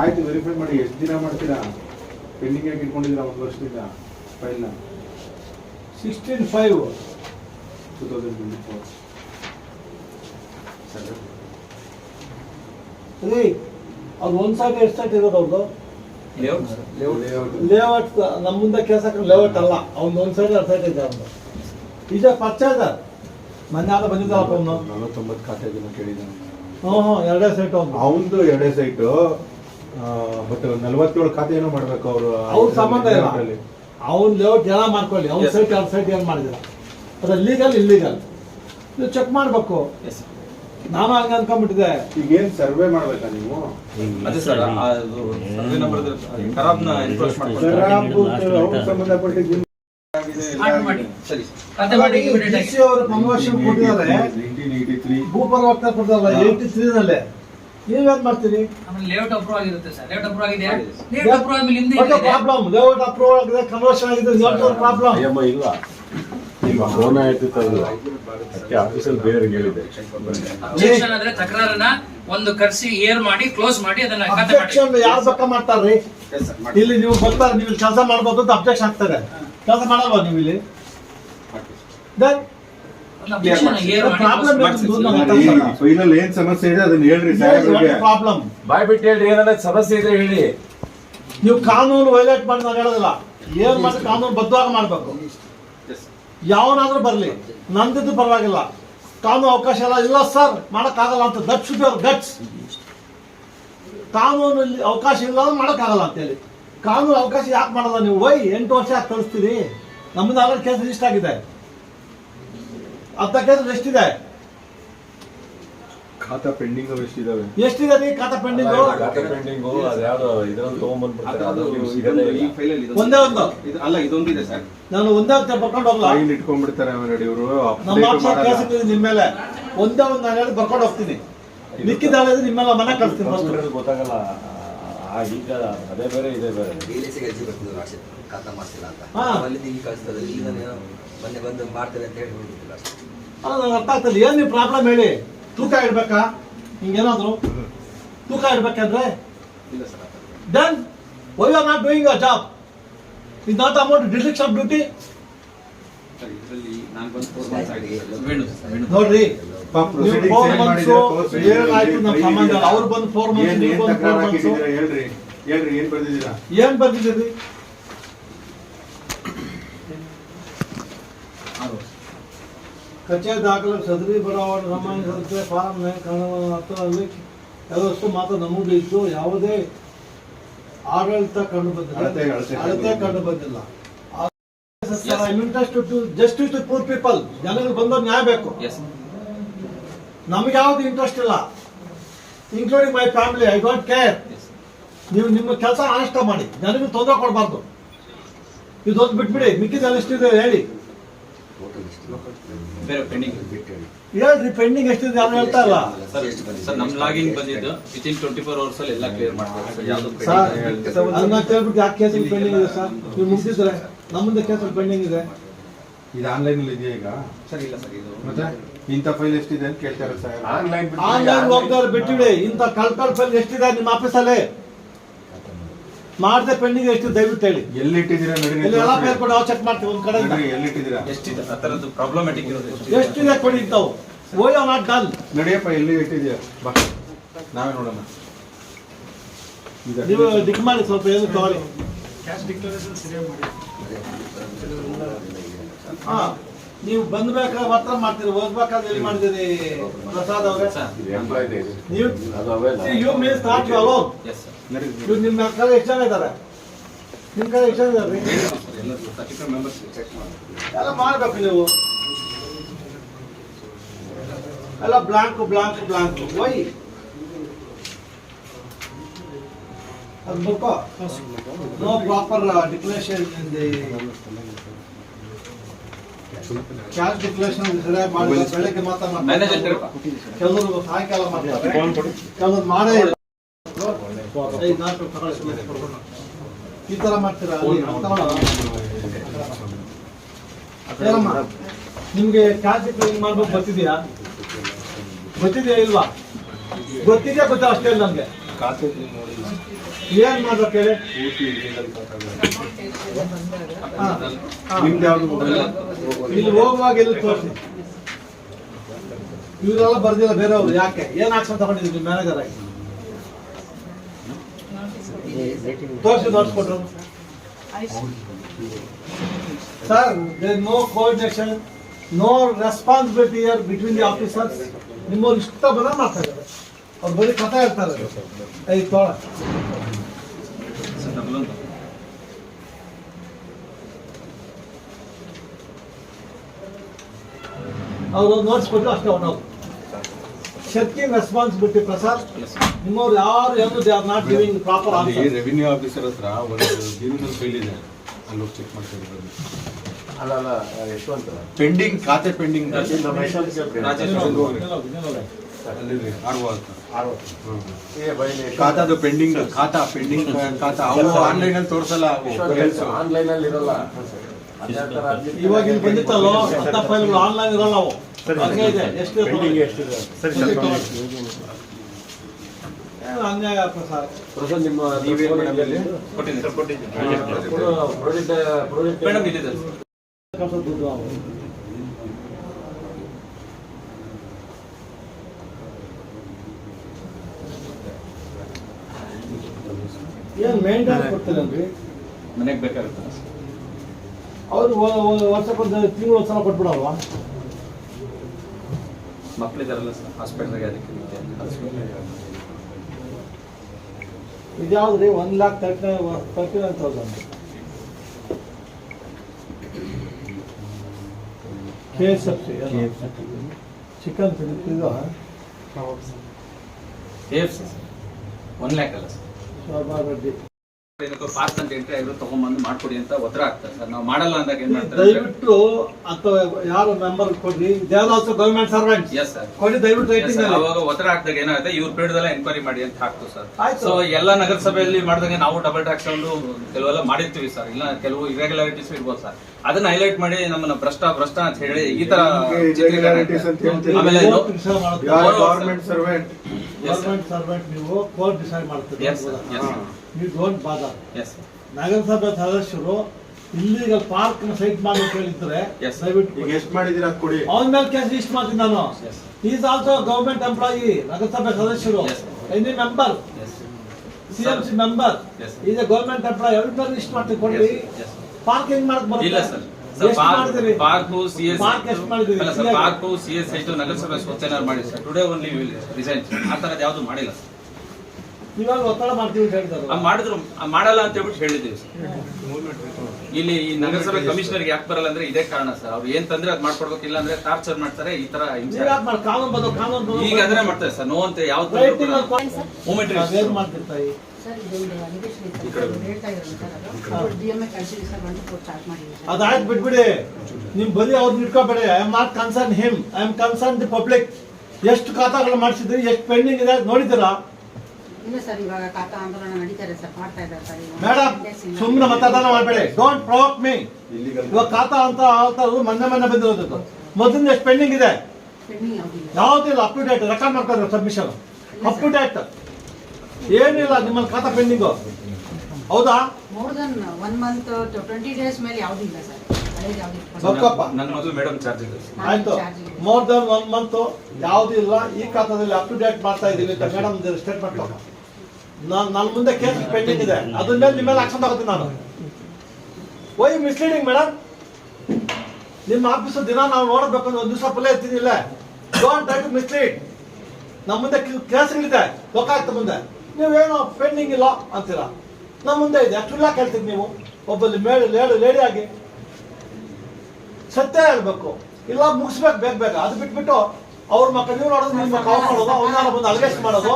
ಆಯ್ತು ವೆರಿಫೈ ಮಾಡಿ. ಎಷ್ಟು ದಿನ ಮಾಡ್ತೀರಾ? ಪೆಂಡಿಂಗ್ ಆಗಿ ಇಟ್ಕೊಂಡಿದ್ದೀರಾ ಒಂದು ವರ್ಷದಿಂದ? ಫೈಲ್ನ sixteen five two thousand twenty four ರೀ ಅದು ಒಂದು ಸಾವಿರ ಎಷ್ಟು ಸೈಟ್ ಇರೋದು ಅವ್ರದ್ದು ಲೇಔಟ್ ನಮ್ಮ ಮುಂದೆ ಕೆಲಸ ಲೇಔಟ್ ಅಲ್ಲ. ಅವ್ನು ಒಂದು ಸೈಡ್ ಎರಡು ಸೈಡ್ ಇದೆ ಅವನು ಈಗ ಪರ್ಚೇಸ್. ಮೊನ್ನೆ ಆದ ಬಂದಿದ್ದಾರಪ್ಪ ಅವನು ನಲವತ್ತೊಂಬತ್ತು ಖಾತೆ ಕೇಳಿದ್ದಾನೆ. ಎರಡೇ ಸೈಟ್ ಅವನದು ಎರಡೇ ಸೈಟು ಬಟ್ ನಲವತ್ತೇಳು ಖಾತೆ ಏನೋ ಮಾಡ್ಬೇಕು ಅವರು ಅವ್ರ ಸಂಬಂಧ ಇಲ್ಲ. ಅವ್ನ ಲೇಔಟ್ ಜಳ ಮಾಡ್ಕೊಳ್ಳಿ. ಅವ್ನ. ಸೈಟ್ ಅವ್ರ ಸೈಟ್ ಏನು ಮಾಡಿದ್ರು ಅದು ಲೀಗಲ್ ಇಲ್ಲೀಗಲ್ ನೀವು ಚೆಕ್ ಮಾಡಬೇಕು. ನಾನು ಹಂಗೆ ಅನ್ಕೊಂಡ್ಬಿಟ್ಟಿದೆ ಈಗ ಏನ್ ಸರ್ವೆ ಮಾಡ್ಬೇಕಾ ನೀವು? ಅದೇ ಸರ್ ಅದು ಸರ್ವೆ ನಂಬರ್ ಖರಾಬ್ನ ಎನ್ಕ್ರೋಚ್ ಮಾಡ್ಕೊಂಡು ಸರಿ. ಅವರು ಪ್ರಮೋಷನ್ ಕೊಟ್ಟಿದ್ದಾರೆ. ಭೂಪರಿವರ್ತನೆ ಕೊಡ್ತಾರಲ್ಲ ಏಟಿ ತ್ರೀನಲ್ಲೇ ನೀವೇನ್ ಮಾಡ್ತೀರಿ? ಆಮೇಲೆ ಲೇಔಟ್ ಅಪ್ರೂವ್ ಆಗಿರುತ್ತೆ ಸರ್. ಲೇಔಟ್ ಅಪ್ರೂವ್ ಆಗಿದೆ? ಲೇಔಟ್ ಅಪ್ರೂವ್ ಆದ್ಮೇಲೆ ಹಿಂದೆ? ಪ್ರಾಬ್ಲಮ್ ಲೇಔಟ್ ಅಪ್ರೂವ್ ಆಗಿದೆ ಕನ್ವರ್ಷನ್ ಆಗಿದೆ ಪ್ರಾಬ್ಲಮ್ ಅಯ್ಯಮ್ಮ ಇಲ್ಲ. ನಿಮ್ಮ ಫೋನ್ ಆಯ್ತಿತ್ತಲ್ಲ ಅದಕ್ಕೆ ಆಫೀಸಲ್ಲಿ ಬೇರೆ ಹೇಳಿದೆ. Objection ಆದ್ರೆ ತಕರಾರನ್ನ ಒಂದು ಕರ್ಸಿ ಏರ್ ಮಾಡಿ ಕ್ಲೋಸ್ ಮಾಡಿ ಅದನ್ನ ಅಬ್ಜೆಕ್ಷನ್ ಯಾರು ಪಕ್ಕ ಮಾಡ್ತಾರ್ರಿ? ಇಲ್ಲಿ ನೀವು ಬರ್ತಾರೆ ನೀವು ಕೆಲಸ ಮಾಡ್ಬೋದು ಅಂತ ಅಬ್ಜೆಕ್ಷನ್ ಆಗ್ತಾರೆ ಕೆಲಸ ಮಾಡಲ್ವಾ ನೀವು ಇಲ್ಲಿ ಫೈನಲ್ ಏನ್ ಸಮಸ್ಯೆ ಇದೆ? ಅದನ್ನ ಹೇಳ್ರಿ ಸಾಹೇಬ್ರಿಗೆ. ಪ್ರಾಬ್ಲಮ್ ಬಾಯ್ ಬಿಟ್ಟು ಹೇಳ್ರಿ ಏನಾರ ಸಮಸ್ಯೆ ಇದೆ ಹೇಳಿ. ನೀವು ಕಾನೂನು ವೈಲೇಟ್ ಮಾಡಿ ನಾನು ಹೇಳೋದಿಲ್ಲ. ಏನ್ ಮಾಡಿ ಕಾನೂನು ಬದ್ಧವಾಗಿ ಮಾಡ್ಬೇಕು. ಯಾವನಾದ್ರೂ ಬರ್ಲಿ. ನಂದಿದ್ದು ಪರವಾಗಿಲ್ಲ. ಕಾನೂನು ಅವಕಾಶ ಎಲ್ಲ ಇಲ್ಲ ಸರ್. ಮಾಡಕ್ಕಾಗಲ್ಲ ಅಂತ. ದಟ್ ಶುಡ್ ಯುವರ್ ಗಟ್ಸ್ ಕಾನೂನು ಅವಕಾಶ ಇಲ್ಲ ಅಂದ್ರೆ ಅಂತ ಹೇಳಿ. ಕಾನೂನು ಅವಕಾಶ ಯಾಕೆ ಮಾಡಲ್ಲ ನೀವು? ವೈ ಎಂಟು ವರ್ಷ ಯಾಕೆ ಕಳಿಸ್ತೀರಿ? ನಮ್ಮದು ಆಲ್ರೆಡಿ ಕೇಸ್ ರಿಜಿಸ್ಟರ್ ಆಗಿದೆ. ಕೇಸ್ ಎಷ್ಟಿದೆ? ಖಾತಾ ಪೆಂಡಿಂಗ್ ಎಷ್ಟಿದಾವೆ? ಎಷ್ಟಿದೆ ರೀ ಖಾತಾ ಪೆಂಡಿಂಗ್? ಖಾತಾ ಪೆಂಡಿಂಗ್ ಅದ್ಯಾವ್ದೋ ಇದ್ರಲ್ಲಿ ತಗೊಂಡ್ಬಂದ್ಬಿಡ್ತಾರೆ ಅದು ಈ ಒಂದೇ ಒಂದು. ಇದು- ಅಲ್ಲ ಇದೊಂದಿದೆ ಸರ್. ನಾನು ಒಂದೇ ಅಂತ ಬರ್ಕೊಂಡು ಹೋಗ್ಲಾ? ಫೈಲ್ ಇಟ್ಕೊಂಡ್ಬಿಡ್ತಾರೆ ಆಮೇಲೆ ಇವರು ನಮ್ಮ ಆಫೀಸರ್ ಕೇಸ್ ಇದೆ ನಿಮ್ಮ ಮೇಲೆ. ಒಂದೇ ಒಂದು ನಾನು ಹೇಳಿ ಬರ್ಕೊಂಡು ಹೋಗ್ತೀನಿ. ಮಿಕ್ಕಿದಾಳೆ ನಿಮ್ಮೆಲ್ಲ ಮನೆ ಕಳಿಸ್ತೀನಿ ಫಸ್ಟ್ ಗೊತ್ತಾಗಲ್ಲ. ಈಗ ಅದೇ ಬೇರೆ ಇದೇ ಬೇರೆ. ರಿಲೀಸಿಗೆ ಅರ್ಜಿ ಬರ್ತಿದ್ರು ಅಷ್ಟೇ ಖಾತಾ ಮಾಡ್ತೀರಾ ಅಂತ. ಅಲ್ಲಿ ಇಲ್ಲಿ ಕಳಿಸ್ತದೆ ಇಲ್ಲಿ ನಾನು ಮೊನ್ನೆ ಬಂದು ಮಾಡ್ತಾರೆ ಅಂತ ಹೇಳಿ ಹೋಗಿದ್ದಿಲ್ಲ ಅಷ್ಟೇ ಅಲ್ಲ ನಂಗೆ ಅರ್ಥ ಆಗ್ತದೆ ಏನ್ ನೀವು ಪ್ರಾಬ್ಲಮ್ ಹೇಳಿ? ತೂಕ ಇಡ್ಬೇಕಾ? ಹಿಂಗೇನಾದ್ರು? ತೂಕ ಇಡ್ಬೇಕಂದ್ರೆ? ಇಲ್ಲ sir then why are not doing a job is not amount dereliction of duty ನೋಡ್ರಿ. ಅವ್ರು ಬಂದು ಫೋರ್ ಮಂತ್ಸ್ ಏನ್ ನೀವು ಏನ್ ಬಂದು ತಕರಾರು ಫೋರ್ ಮಂತ್ಸ್ ಹಾಕಿದ್ದೀರಾ ಹೇಳ್ರಿ ಹೇಳ್ರಿ ಏನ್ ಬರ್ದಿದ್ದೀರಾ ಏನ್ ಬರ್ತಿದ್ದೀರಿ ಕಚೇರಿ ದಾಖಲೆ ಸದರಿ ಬಡಾವಣೆ ಸಂಬಂಧಿಸಿದಂತೆ ಫಾರಂ ಹತ್ತಿರದಲ್ಲಿ ಹತ್ತರಲ್ಲಿ ಎಲ್ಲಷ್ಟು ಮಾತ್ರ ನಮೂದು ಇತ್ತು ಯಾವುದೇ ಆಡಳಿತ ಕಂಡು ಬಂದಿಲ್ಲ. ಅಳತೆ- ಅಳತೆ ಕಂಡು ಬಂದಿಲ್ಲ. Interest to justice to poor people ಜನರಿಗೆ ಬಂದ ನ್ಯಾಯ ಬೇಕು. ನಮ್ಗೆ ಯಾವ್ದು ಇಂಟ್ರೆಸ್ಟ್ ಇಲ್ಲ. Including my family I don't care ನೀವು ನಿಮ್ಮ ಕೆಲಸ ಅನಿಷ್ಟ ಮಾಡಿ. ಜನರಿಗೆ ತೊಂದರೆ ಕೊಡಬಾರ್ದು. ಇದೊಂದು ಬಿಟ್ಬಿಡಿ ಮಿಕ್ಕಿದ ಎಷ್ಟಿದೆ ಹೇಳಿ. ಬೇರೆ ಪೆಂಡಿಂಗ್ ಹೇಳ್ರಿ ಪೆಂಡಿಂಗ್ ಎಷ್ಟಿದೆ ಯಾರು ಹೇಳ್ತಾ ಇಲ್ಲ. ಸರ್ ಸರ್ ನಮ್ ಲಾಗಿನ್ ಬಂದಿದ್ದು ವಿತಿನ್ ಟ್ವೆಂಟಿ ಫೋರ್ ಅವರ್ಸ್ ಅಲ್ಲಿ ಎಲ್ಲ ಕ್ಲಿಯರ್ ಮಾಡ್ತಾರೆ. ಸರ್ ಯಾವ್ದು ಸರ್ ಪೆಂಡಿಂಗ್ ಅದನ್ನ ಕೇಳ್ಬಿಟ್ಟು ಯಾಕೆ ಕೇಸಲ್ಲಿ ಪೆಂಡಿಂಗ್ ಇದೆ ಸರ್? ನೀವು ಮುಗಿಸಿದ್ರೆ ನಮ್ಮದು ಕೇಸಲ್ಲಿ ಪೆಂಡಿಂಗ್ ಇದೆ. ಇದು ಆನ್ಲೈನ್ ಅಲ್ಲಿ ಇದೆಯಾ ಈಗ? ಸರ್ ಇಲ್ಲ ಸರ್ ಇದು ಮತ್ತೆ ಇಂಥ ಫೈಲ್ ಎಷ್ಟಿದೆ ಅಂತ ಕೇಳ್ತಾರೆ ಸರ್. ಆನ್ಲೈನ್ ಆನ್ಲೈನ್ ಹೋಗ್ದವ್ರು ಬಿಟ್ಟಿಡಿ ಇಂಥ ಕಳ್ಕಳ್ ಫೈಲ್ ಎಷ್ಟಿದೆ ನಿಮ್ಮ ಆಫೀಸಲ್ಲಿ ಮಾಡದೆ ಪೆಂಡಿಂಗ್ ಎಷ್ಟು ದಯವಿಟ್ಟು ಹೇಳಿ. ಎಲ್ಲಿ ಇಟ್ಟಿದ್ದೀರಾ ನಡೀರಿ ಇಲ್ಲಿ ಎಲ್ಲ ಪೇರ್ ಕೊಡಿ ನಾವು ಚೆಕ್ ಮಾಡ್ತೀವಿ ಒಂದ್ ಕಡೆ ನಡೀರಿ ಎಲ್ಲಿ ಇಟ್ಟಿದ್ದೀರಾ ಎಷ್ಟಿದೆ? ಆ ಥರದ್ದು ಪ್ರಾಬ್ಲಮ್ಯಾಟಿಕ್ ಇರೋದು ಎಷ್ಟು ಎಷ್ಟಿದೆ ಕೊಡಿ ಇಂಥವು. ಓಯ್ ನಾಟ್ ಡನ್. ನಡಿಯಪ್ಪ ಎಲ್ಲಿ ಇಟ್ಟಿದ್ಯಾ ಬಾ ನಾವೇ ನೋಡೋಣ. ಈಗ ನೀವು ಡಿಕ್ ಮಾಡಿ ಸ್ವಲ್ಪ ಏನು ತಗೊಳ್ಳಿ. ಹಾ. ನೀವು ಬಂದ್ಬೇಕಾದ್ರೆ ಮಾತ್ರ ಮಾಡ್ತೀರಿ ಹೋಗ್ಬೇಕಾದ್ರೆ ಎಲ್ಲಿ ಮಾಡ್ತೀರಿ? ಪ್ರಸಾದ್ ಅವರೇ? ನೀವು you means not you alone ಇವ್ರು ನಿಮ್ಮ ಕಡೆ ಎಷ್ಟು ಜನ ಇದ್ದಾರೆ? ನಿಮ್ಮ ಕಡೆ ಎಷ್ಟು ಜನ ಇದ್ದಾರೆ? ಎಲ್ಲ ಮಾಡ್ಬೇಕು ನೀವು. ಎಲ್ಲ ಬ್ಲಾಂಕ್ ಬ್ಲಾಂಕ್ ಬ್ಲಾಂಕ್ ಹೋಯ್ ಅದು ಬರ್ಕೋ no proper declaration in the cash declaration ಬೆಳಗ್ಗೆ. ಕೆಲವರು ಸಾಯಂಕಾಲ ಮಾಡ್ತಾರೆ. ಕೆಲವರು ಮಾಡೇ. ಈ ತರ ಮಾಡ್ತೀರಾ. ನಿಮ್ಗೆ ಕ್ಯಾಶ್ ಡಿಕ್ಲೇಷನ್ ಮಾಡ್ಬೇಕು ಗೊತ್ತಿದೆಯಾ? ಗೊತ್ತಿದೆಯಾ ಇಲ್ವಾ? ಗೊತ್ತಿದೆಯಾ ಗೊತ್ತಾ ಅಷ್ಟೇ ಇಲ್ಲ ನಮ್ಗೆ? ಏನ್ ಮಾಡ್ಬೇಕು ಹೇಳಿ? ಪೂರ್ತಿ illegal ಖಾತೆಗಳು. ಹಾ. ಹಾ. ನಿಮ್ದು ಯಾವ್ದು ಮೊಬೈಲ್ ಇಲ್ಲಿ ಹೋಗುವಾಗ ಎಲ್ಲಿ ತೋರಿಸಿ ಇವರೆಲ್ಲ ಬರ್ದಿಲ್ಲ, ಬೇರೆಯವರು ಯಾಕೆ ಏನ್ ಆಕ್ಷನ್ ತಗೊಂಡಿದ್ದೀವಿ ನಿಮ್ಮ ಮ್ಯಾನೇಜರ್ ಆಗಿ ತೋರಿಸಿ ನೋಡ್ಸ್ಕೊಟ್ರು sir there no coordination no responsibility year between the officers ನಿಮ್ಮವ್ರು ಇಷ್ಟ ಬಂದ ಮಾಡ್ತಾ ಇದ್ದಾರೆ ಅವ್ರು ಬರೀ ಕಥೆ ಹೇಳ್ತಾರೆ ಐ ತೋಳ ಸರ್ ನೋಟ್ಸ್ ಕೊಟ್ಟರು ಅವರು ಅಷ್ಟೇ ಹೊರಟೋದು ಶಕ್ತಿಂಗ್ ರೆಸ್ಪಾನ್ಸಿಬಿಲಿಟಿ ಪ್ರಸಾದ್ ನಿಮ್ಮವ್ರು ಯಾರು ಏನು they are not giving proper answer revenue officer ಹತ್ರ ಒಂದು ಜೀವನದ ಫೈಲ್ ಇದೆ. ಅಲ್ಲಿ ಹೋಗಿ ಚೆಕ್ ಮಾಡ್ತಾ ಅಲ್ಲ ಅಲ್ಲ ಯಶವಂತ ಪೆಂಡಿಂಗ್ ಖಾತೆ ಪೆಂಡಿಂಗ್ ಖಾತಾದು ಪೆಂಡಿಂಗ್ ಖಾತಾ ಪೆಂಡಿಂಗ್ ಖಾತಾ. ಅವು ಆನ್ಲೈನ್ ಅಲ್ಲಿ ತೋರಿಸಲ್ಲ ಅವು ಆನ್ಲೈನ್ ಅಲ್ಲಿ ಇರಲ್ಲ. ಇವಾಗ ಇಲ್ಲಿ ಬಂದಿತ್ತಲ್ಲೋ ಅಂತ ಫೈಲ್ಗಳು ಆನ್ಲೈನ್ ಇರಲ್ಲ ಅವು. ಹಂಗೆ ಇದೆ ಎಷ್ಟು ಪೆಂಡಿಂಗ್ ಎಷ್ಟಿದೆ ಸರಿ ಏನು ಅನ್ಯಾಯ ಪ್ರಸಾದ್. ಪ್ರಸಾದ್ ನಿಮ್ಮ ನೀವೇನ್? ಕೊಟ್ಟಿದ್ದೀನಿ ಪ್ರಾಜೆಕ್ಟ್ ಪ್ರಾಜೆಕ್ಟ್ ಮೇಡಮ್ ದುಡ್ಡು ಏನು ಕೊಡ್ತೀರಲ್ರಿ ಮನೆಗೆ ಬೇಕಾಗುತ್ತೆ ಅವ್ರು ವರ್ಷಕ್ಕೊಂದು ತಿಂಗಳು ಸಲ ಕೊಟ್ಬಿಡಲ್ವಾ? ಮಕ್ಕಳಿದಾರಲ್ಲ ಸರ್ ಹಾಸ್ಪಿಟ್ಲಿಗೆ ಅದಕ್ಕೆ ಇದ್ಯಾವ್ದು ರೀ one lakh thirty thirty nine thousand K S F C chicken ಇದು ಏಫ್ ಸರ್ ಒನ್ ಲ್ಯಾಕ್ ಅಲ್ಲ ಸರ್ ಶೋಭಾ ರೆಡ್ಡಿ ಪಾಸ್ ಅಂತ ಎಂಟ್ರಿ ಆಗಿರೋ ತಗೊಂಬಂದು ಮಾಡ್ಕೊಡಿ ಅಂತ ಸರ್ ನಾವು ಮಾಡಲ್ಲ ಅಂದಾಗ ಏನ್ ಮಾಡ್ತಾರೆ ದಯವಿಟ್ಟು ಅಥವಾ ಯಾರು ಮೆಂಬರ್ ಕೊಡ್ರಿ. Also government servant yes sir ಕೊಡಿ ದಯವಿಟ್ಟು ರೈಟಿಂಗ್. ಅವಾಗ ಒತ್ತಡ ಹಾಕಿದಾಗ ಏನಾಗುತ್ತೆ ಇವ್ರ ಪೀರಿಯಡ್ ಎನ್ಕ್ವೈರಿ ಮಾಡಿ ಅಂತ ಹಾಕ್ತು ಸರ್ ಆಯ್ತು. ಸೊ ಎಲ್ಲ ನಗರಸಭೆಯಲ್ಲಿ ಮಾಡಿದಾಗ ನಾವು ಡಬಲ್ ಟ್ಯಾಕ್ಸ್ ಒಂದು ಕೆಲವೆಲ್ಲ ಮಾಡಿರ್ತೀವಿ ಸರ್ ಇಲ್ಲ ಕೆಲವು ಇರೆಗ್ಯುಲಾರಿಟೀಸ್ ಇರ್ಬೋದು ಸರ್ ಅದನ್ನ ಹೈಲೈಟ್ ಮಾಡಿ ನಮ್ಮನ್ನ ಭ್ರಷ್ಟ ಭ್ರಷ್ಟ ಅಂತ ಹೇಳಿ ಈ ತರ. ಆಮೇಲೆ. ಗವರ್ಮೆಂಟ್ ಸರ್ವೆಂಟ್ ಗವರ್ಮೆಂಟ್ ಸರ್ವೆಂಟ್ ನೀವು ಕೋರ್ಟ್ ಡಿಸೈಡ್ ಮಾಡ್ತೀರಿ ಯು ಡೋಂಟ್ ಬಾದರ್ Yes, ನಗರಸಭೆ ಸದಸ್ಯರು ಇಲ್ಲಿಗಲ್ ಪಾರ್ಕ್ ಸೈಟ್ ಮಾಡಿ ಹೇಳಿದ್ರೆ. ದಯವಿಟ್ಟು ಈಗ ಎಷ್ಟು ಮಾಡಿದೀರಾ ಕೊಡಿ. ಅವನ ಮೇಲೆ ಕೇಸ್ ಲಿಸ್ಟ್ ಮಾಡ್ತೀನಿ ನಾನು. ಈಸ್ ಆಲ್ಸೋ ಗವರ್ಮೆಂಟ್ ಎಂಪ್ಲಾಯಿ ನಗರಸಭೆ ಸದಸ್ಯರು. Any member as C M C member. Is a government employee ಅವ್ರ ಮೇಲೆ ಲಿಸ್ಟ್ ಮಾಡ್ತೀನಿ ಕೊಡಿ Yes, yes. ಪಾರ್ಕ್ ಹೆಂಗ್ ಮಾಡಕ್ ಇಲ್ಲ sir park C S park park C S ನಗರಸಭೆ ಸ್ವಚ್ಛ ಮಾಡಿ sir today only will resign ಆ ತರದ್ ಯಾವುದು ಮಾಡಿಲ್ಲ ಸರ್ ಇವಾಗ ಒತ್ತಡ ಮಾಡ್ತೀವಿ ಅಂತ ಮಾಡಿದ್ರು. ಆ ಮಾಡಲ್ಲ ಅಂತ ಹೇಳ್ಬಿಟ್ಟು ಹೇಳಿದ್ದೀವಿ ಸರ್. ಇಲ್ಲಿ ಈ ನಗರಸಭೆ ಕಮಿಷನರ್ಗೆ ಯಾಕೆ ಬರಲ್ಲ ಅಂದ್ರೆ ಇದೇ ಕಾರಣ ಸರ್. ಅವ್ರು ಏನ್ ತಂದ್ರೆ ಅದ್ ಮಾಡ್ಕೊಡ್ಬೇಕಿಲ್ಲ ಅಂದ್ರೆ ಟಾರ್ಚರ್ ಮಾಡ್ತಾರೆ ಈ ತರ ಹಿಂಸೆ. ಕಾನೂನು ಬಂದು ಕಾನೂನು ಈಗ ಅಂದ್ರೆ ಮಾಡ್ತಾರೆ ಸರ್. ನೋ ಅಂತ ಯಾವ ಅದಾಯ್ತು ಬಿಟ್ಬಿಡಿ. ನಿಮ್ ಬರೀ ಅವ್ರನ್ನ ಇಟ್ಕೋಬೇಡಿ I am not concern him I am concern the public ಎಷ್ಟು ಖಾತಾಗಳು ಮಾಡಿಸಿದ್ರಿ ಎಷ್ಟು ಪೆಂಡಿಂಗ್ ಇದೆ ನೋಡಿದ್ದೀರಾ? ಇಲ್ಲ ಸರ್ ಇವಾಗ ಖಾತಾ ಆಂದೋಲನ ನಡೀತಾರೆ ಸರ್ ಮಾಡ್ತಾ ಇದ್ದಾರೆ ಸರ್ ಇವಾಗ. ಮೇಡಮ್ Index ಇಂದ- ಸುಮ್ಮನೆ ಮತದಾನ ಮಾಡಬೇಡಿ. ಡೋಂಟ್ ಪ್ರೊವೋಕ್ ಮೀ ಇವಾಗ ಖಾತಾ ಅಂತ ಹೇಳ್ತಾ ಮನೆ ಮೊನ್ನೆ ಮೊನ್ನೆ ಬಂದಿರೋದು ಮೊದಲಿಂದ ಎಷ್ಟು ಪೆಂಡಿಂಗ್ ಇದೆ? Pending ಯಾವ್ದಿಲ್ಲ ಯಾವುದಿಲ್ಲ ಅಪ್ ಟು ಡೇಟ್ ರೆಕಾರ್ಡ್ ಮಾಡ್ತಾರೆ ಸಬ್ಮಿಷನ್ ಅಪ್ ಟು ಡೇಟ್ ಏನಿಲ್ಲ ನಿಮ್ಮಲ್ಲಿ ಖಾತಾ ಪೆಂಡಿಂಗು ಹೌದಾ? More than one month twenty days ಮೇಲೆ ಯಾವ್ದಿಲ್ಲ ಸರ್. ಹಳೇದು ಯಾವ್ದು ಬಕ್ಕಪ್ಪ. ನನ್ನ ಮೊದಲು ಮೇಡಮ್ ಚಾರ್ಜ್ ಇದೆ. ಆಯ್ತು. ಮೋರ್ ದನ್ ಒನ್ ಮಂತ್ ಯಾವ್ದು ಇಲ್ಲ ಈ ಖಾತಾದಲ್ಲಿ ಅಪ್ ಟು ಡೇಟ್ ಮಾಡ್ತಾ ಇದೀವಿ ಅಂತ ಮೇಡಮ್ ಸ್ಟೇಟ್ಮೆಂಟ್ ನಾನು ನನ್ನ ಮುಂದೆ ಕೇಸ್ ಪೆಂಡಿಂಗ್ ಇದೆ ಅದ್ರ ಮೇಲೆ ನಿಮ್ಮ ಮೇಲೆ ಆಕ್ಷನ್ ತಗೋತೀನಿ ನಾನು ವೈ ಮಿಸ್ಲೀಡಿಂಗ್ ಮೇಡಮ್ ನಿಮ್ಮ ಆಫೀಸ್ ದಿನ ನಾವು ನೋಡಬೇಕು ಅಂದ್ರೆ ದಿವಸ ಪಲ್ಲೆ ಇರ್ತೀನಿ ಇಲ್ಲ ಡೋಂಟ್ ಟ್ರೈ ಟು ಮಿಸ್ಲೀಡ್ ನಮ್ಮ ಮುಂದೆ ಕೇಸ್ಗಳಿದೆ ಆಗ್ತಾ ಮುಂದೆ ನೀವೇನು ಪೆಂಡಿಂಗ್ ಇಲ್ಲ ಅಂತೀರಾ ನಮ್ಮ ಮುಂದೆ ಇದೆ ಅಷ್ಟು ಇಲ್ಲ ಕೇಳ್ತೀರಿ ನೀವು ಒಬ್ಬಲ್ಲಿ ಮೇಳು ಲೇಡಿ ಲೇಡಿ ಆಗಿ ಸತ್ಯ ಹೇಳ್ಬೇಕು ಇಲ್ಲ ಮುಗಿಸ್ಬೇಕು ಬೇಗ ಬೇಗ ಅದು ಬಿಟ್ಬಿಟ್ಟು ಅವ್ರ ಮಕ್ಕಳು ನೀವು ನೋಡೋದು ನಿಮ್ಮ ಮಕ್ಕ ಅವ್ರು ಮಾಡೋದು ಅವ್ರನ್ನ ಬಂದು ಅಲ್ಗೇಸ್ಟ್ ಮಾಡೋದು?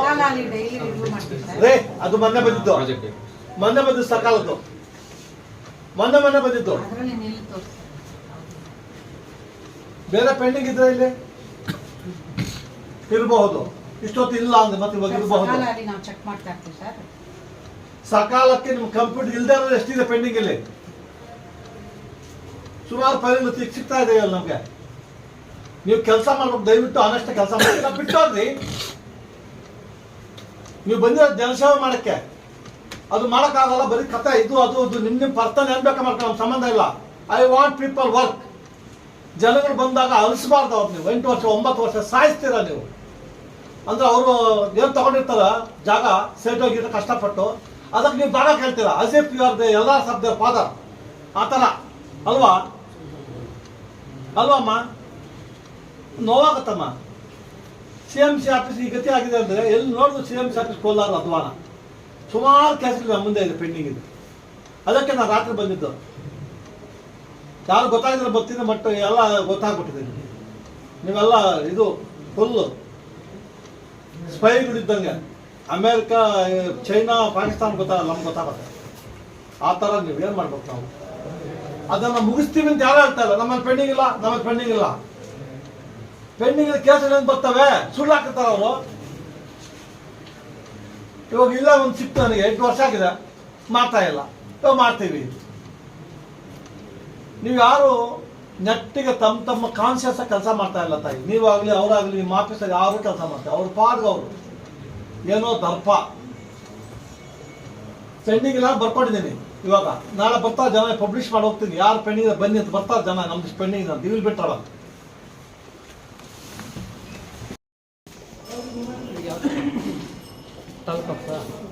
ರೇ ಅದು ಮೊನ್ನೆ ಬಂದಿತ್ತು. ಮೊನ್ನೆ ಬಂದಿದ್ದು ಸಕಾಲದ್ದು ಮೊನ್ನೆ ಮೊನ್ನೆ ತೋರಿಸಿ ಬೇರೆ ಪೆಂಡಿಂಗ್ ಇದ್ರೆ ಇಲ್ಲಿ? ಇರಬಹುದು. ಇಷ್ಟೊತ್ತು ಇಲ್ಲ ಅಂದ್ರೆ ಮತ್ತೆ ಇವಾಗ ಇರಬಹುದು. ಸಕಾಲಕ್ಕೆ ನಿಮ್ ಕಂಪ್ಯೂಟರ್ ಇಲ್ದೇ ಇರೋದು ಎಷ್ಟಿದೆ ಪೆಂಡಿಂಗ್ ಇಲ್ಲಿ ಸುಮಾರು ಫೈಲ್ ಸಿಗ್ತಾ ಇದೆ ನಮ್ಗೆ? ನೀವು ಕೆಲಸ ಮಾಡ್ಬೇಕು, ದಯವಿಟ್ಟು ಆನೆಸ್ಟ್ ಕೆಲಸ ಮಾಡಿ. ಬಿಟ್ಟೋದ್ರಿ. ನೀವು ಬಂದಿರೋ ಜನಸೇವೆ ಮಾಡಕ್ಕೆ. ಅದು ಮಾಡೋಕ್ಕಾಗಲ್ಲ, ಬರೀ ಕಥೆ ಇದು, ಅದು ಅದು. ನಿಮ್ ನಿಮ್ ಪರ್ತನೆ ಏನ್ಬೇಕು ನಮ್ಗೆ ಸಂಬಂಧ ಇಲ್ಲ. ಐ ವಾಂಟ್ ಪೀಪಲ್ ವರ್ಕ್ ಜನಗಳು ಬಂದಾಗ ಅಲಿಸಬಾರ್ದು ಅವ್ರು ನೀವು. ಎಂಟು ವರ್ಷ, ಒಂಬತ್ತು ವರ್ಷ ಸಾಯಿಸ್ತೀರ ನೀವು? ಅಂದ್ರೆ ಅವರು ಏನು ತಗೊಂಡಿರ್ತಾರ? ಜಾಗ ಸೇಟೋಗಿರೋ ಕಷ್ಟಪಟ್ಟು. ಅದಕ್ಕೆ ನೀವು ಭಾಗ ಕೇಳ್ತೀರ? ಅಸ್ ಯು ಆರ್ ದ ಎಲ್ಲ ಸಬ್ ಫಾದರ್ ಆ ಥರ. ಅಲ್ವಾ? ಅಲ್ವಮ್ಮ ನೋವಾಗತ್ತಮ್ಮ. ಸಿ ಎಂ ಸಿ ಆಫೀಸ್ ಈ ಗತಿ ಆಗಿದೆ ಅಂದರೆ ಎಲ್ಲಿ ನೋಡಿದ್ರು C M C office Kolar ಅಧ್ವಾನ ಸುಮಾರು ಕೆಲಸಗಳು ಮುಂದೆ ಇದೆ ಪೆಂಡಿಂಗ್ ಇದೆ. ಅದಕ್ಕೆ ನಾನು ರಾತ್ರಿ ಬಂದಿದ್ದು. ಯಾರು ಗೊತ್ತಾಗಿದ್ರೆ ಬರ್ತೀನಿ, ಬಟ್ ಎಲ್ಲ ಗೊತ್ತಾಗ್ಬಿಟ್ಟಿದೆ. ನೀವೆಲ್ಲ ಇದು ಫುಲ್ಲು ಸ್ಪೈಗಳಿದ್ದಂಗೆ ಅಮೇರಿಕಾ, ಚೈನಾ, ಪಾಕಿಸ್ತಾನ ಗೊತ್ತಾಗಲ್ಲ ನಮ್ಗೆ ಗೊತ್ತಾಗುತ್ತೆ. ಆ ಥರ ನೀವು ಏನು ಮಾಡ್ಬೇಕು ನಾವು? ಅದನ್ನು ಮುಗಿಸ್ತೀವಿ ಅಂತ ಯಾರು ಹೇಳ್ತಾ ಇಲ್ಲ. ನಮ್ಮಲ್ಲಿ ಪೆಂಡಿಂಗ್ ಇಲ್ಲ ನಮಗೆ ಪೆಂಡಿಂಗ್ ಇಲ್ಲ. ಪೆಂಡಿಂಗ್ ಕೇಸಲ್ಲಿ ಏನು ಬರ್ತವೆ ಸುಳ್ಳು ಹಾಕ್ತಾರೆ ಅವರು. ಇವಾಗ ಇಲ್ಲ ಒಂದು ಸಿಕ್ತು ನನಗೆ, ಎಂಟು ವರ್ಷ ಆಗಿದೆ. ಮಾಡ್ತಾ ಇಲ್ಲ. ಇವಾಗ ಮಾಡ್ತೀವಿ. ನೀವು ಯಾರು ನೆಟ್ಟಿಗೆ ತಮ್ಮ ತಮ್ಮ ಕಾನ್ಸಿಯಸ್ ಕೆಲಸ ಮಾಡ್ತಾ ಇಲ್ಲ ತಾಯಿ. ನೀವಾಗಲಿ, ಅವರಾಗಲಿ, ನಿಮ್ಮ ಆಫೀಸಲ್ಲಿ ಯಾರು ಕೆಲಸ ಮಾಡ್ತಾರೆ? ಅವ್ರ ಪಾಡ್ಗೆ ಅವರು. ಏನೋ ದರ್ಪ. ಪೆಂಡಿಂಗ್ ಇಲ್ಲ ಬರ್ಕೊಂಡಿದ್ದೀನಿ ಇವಾಗ. ನಾಳೆ ಬರ್ತಾ ಜನ ಪಬ್ಲಿಷ್ ಮಾಡಿ ಹೋಗ್ತೀನಿ. ಯಾರು ಪೆಂಡಿಂಗ್ ಬನ್ನಿ ಅಂತ ಬರ್ತಾರೆ ಜನ. ನಮ್ದು ಪೆಂಡಿಂಗ್ ಅಂತ. ಇವ್ರು तल कपड़ा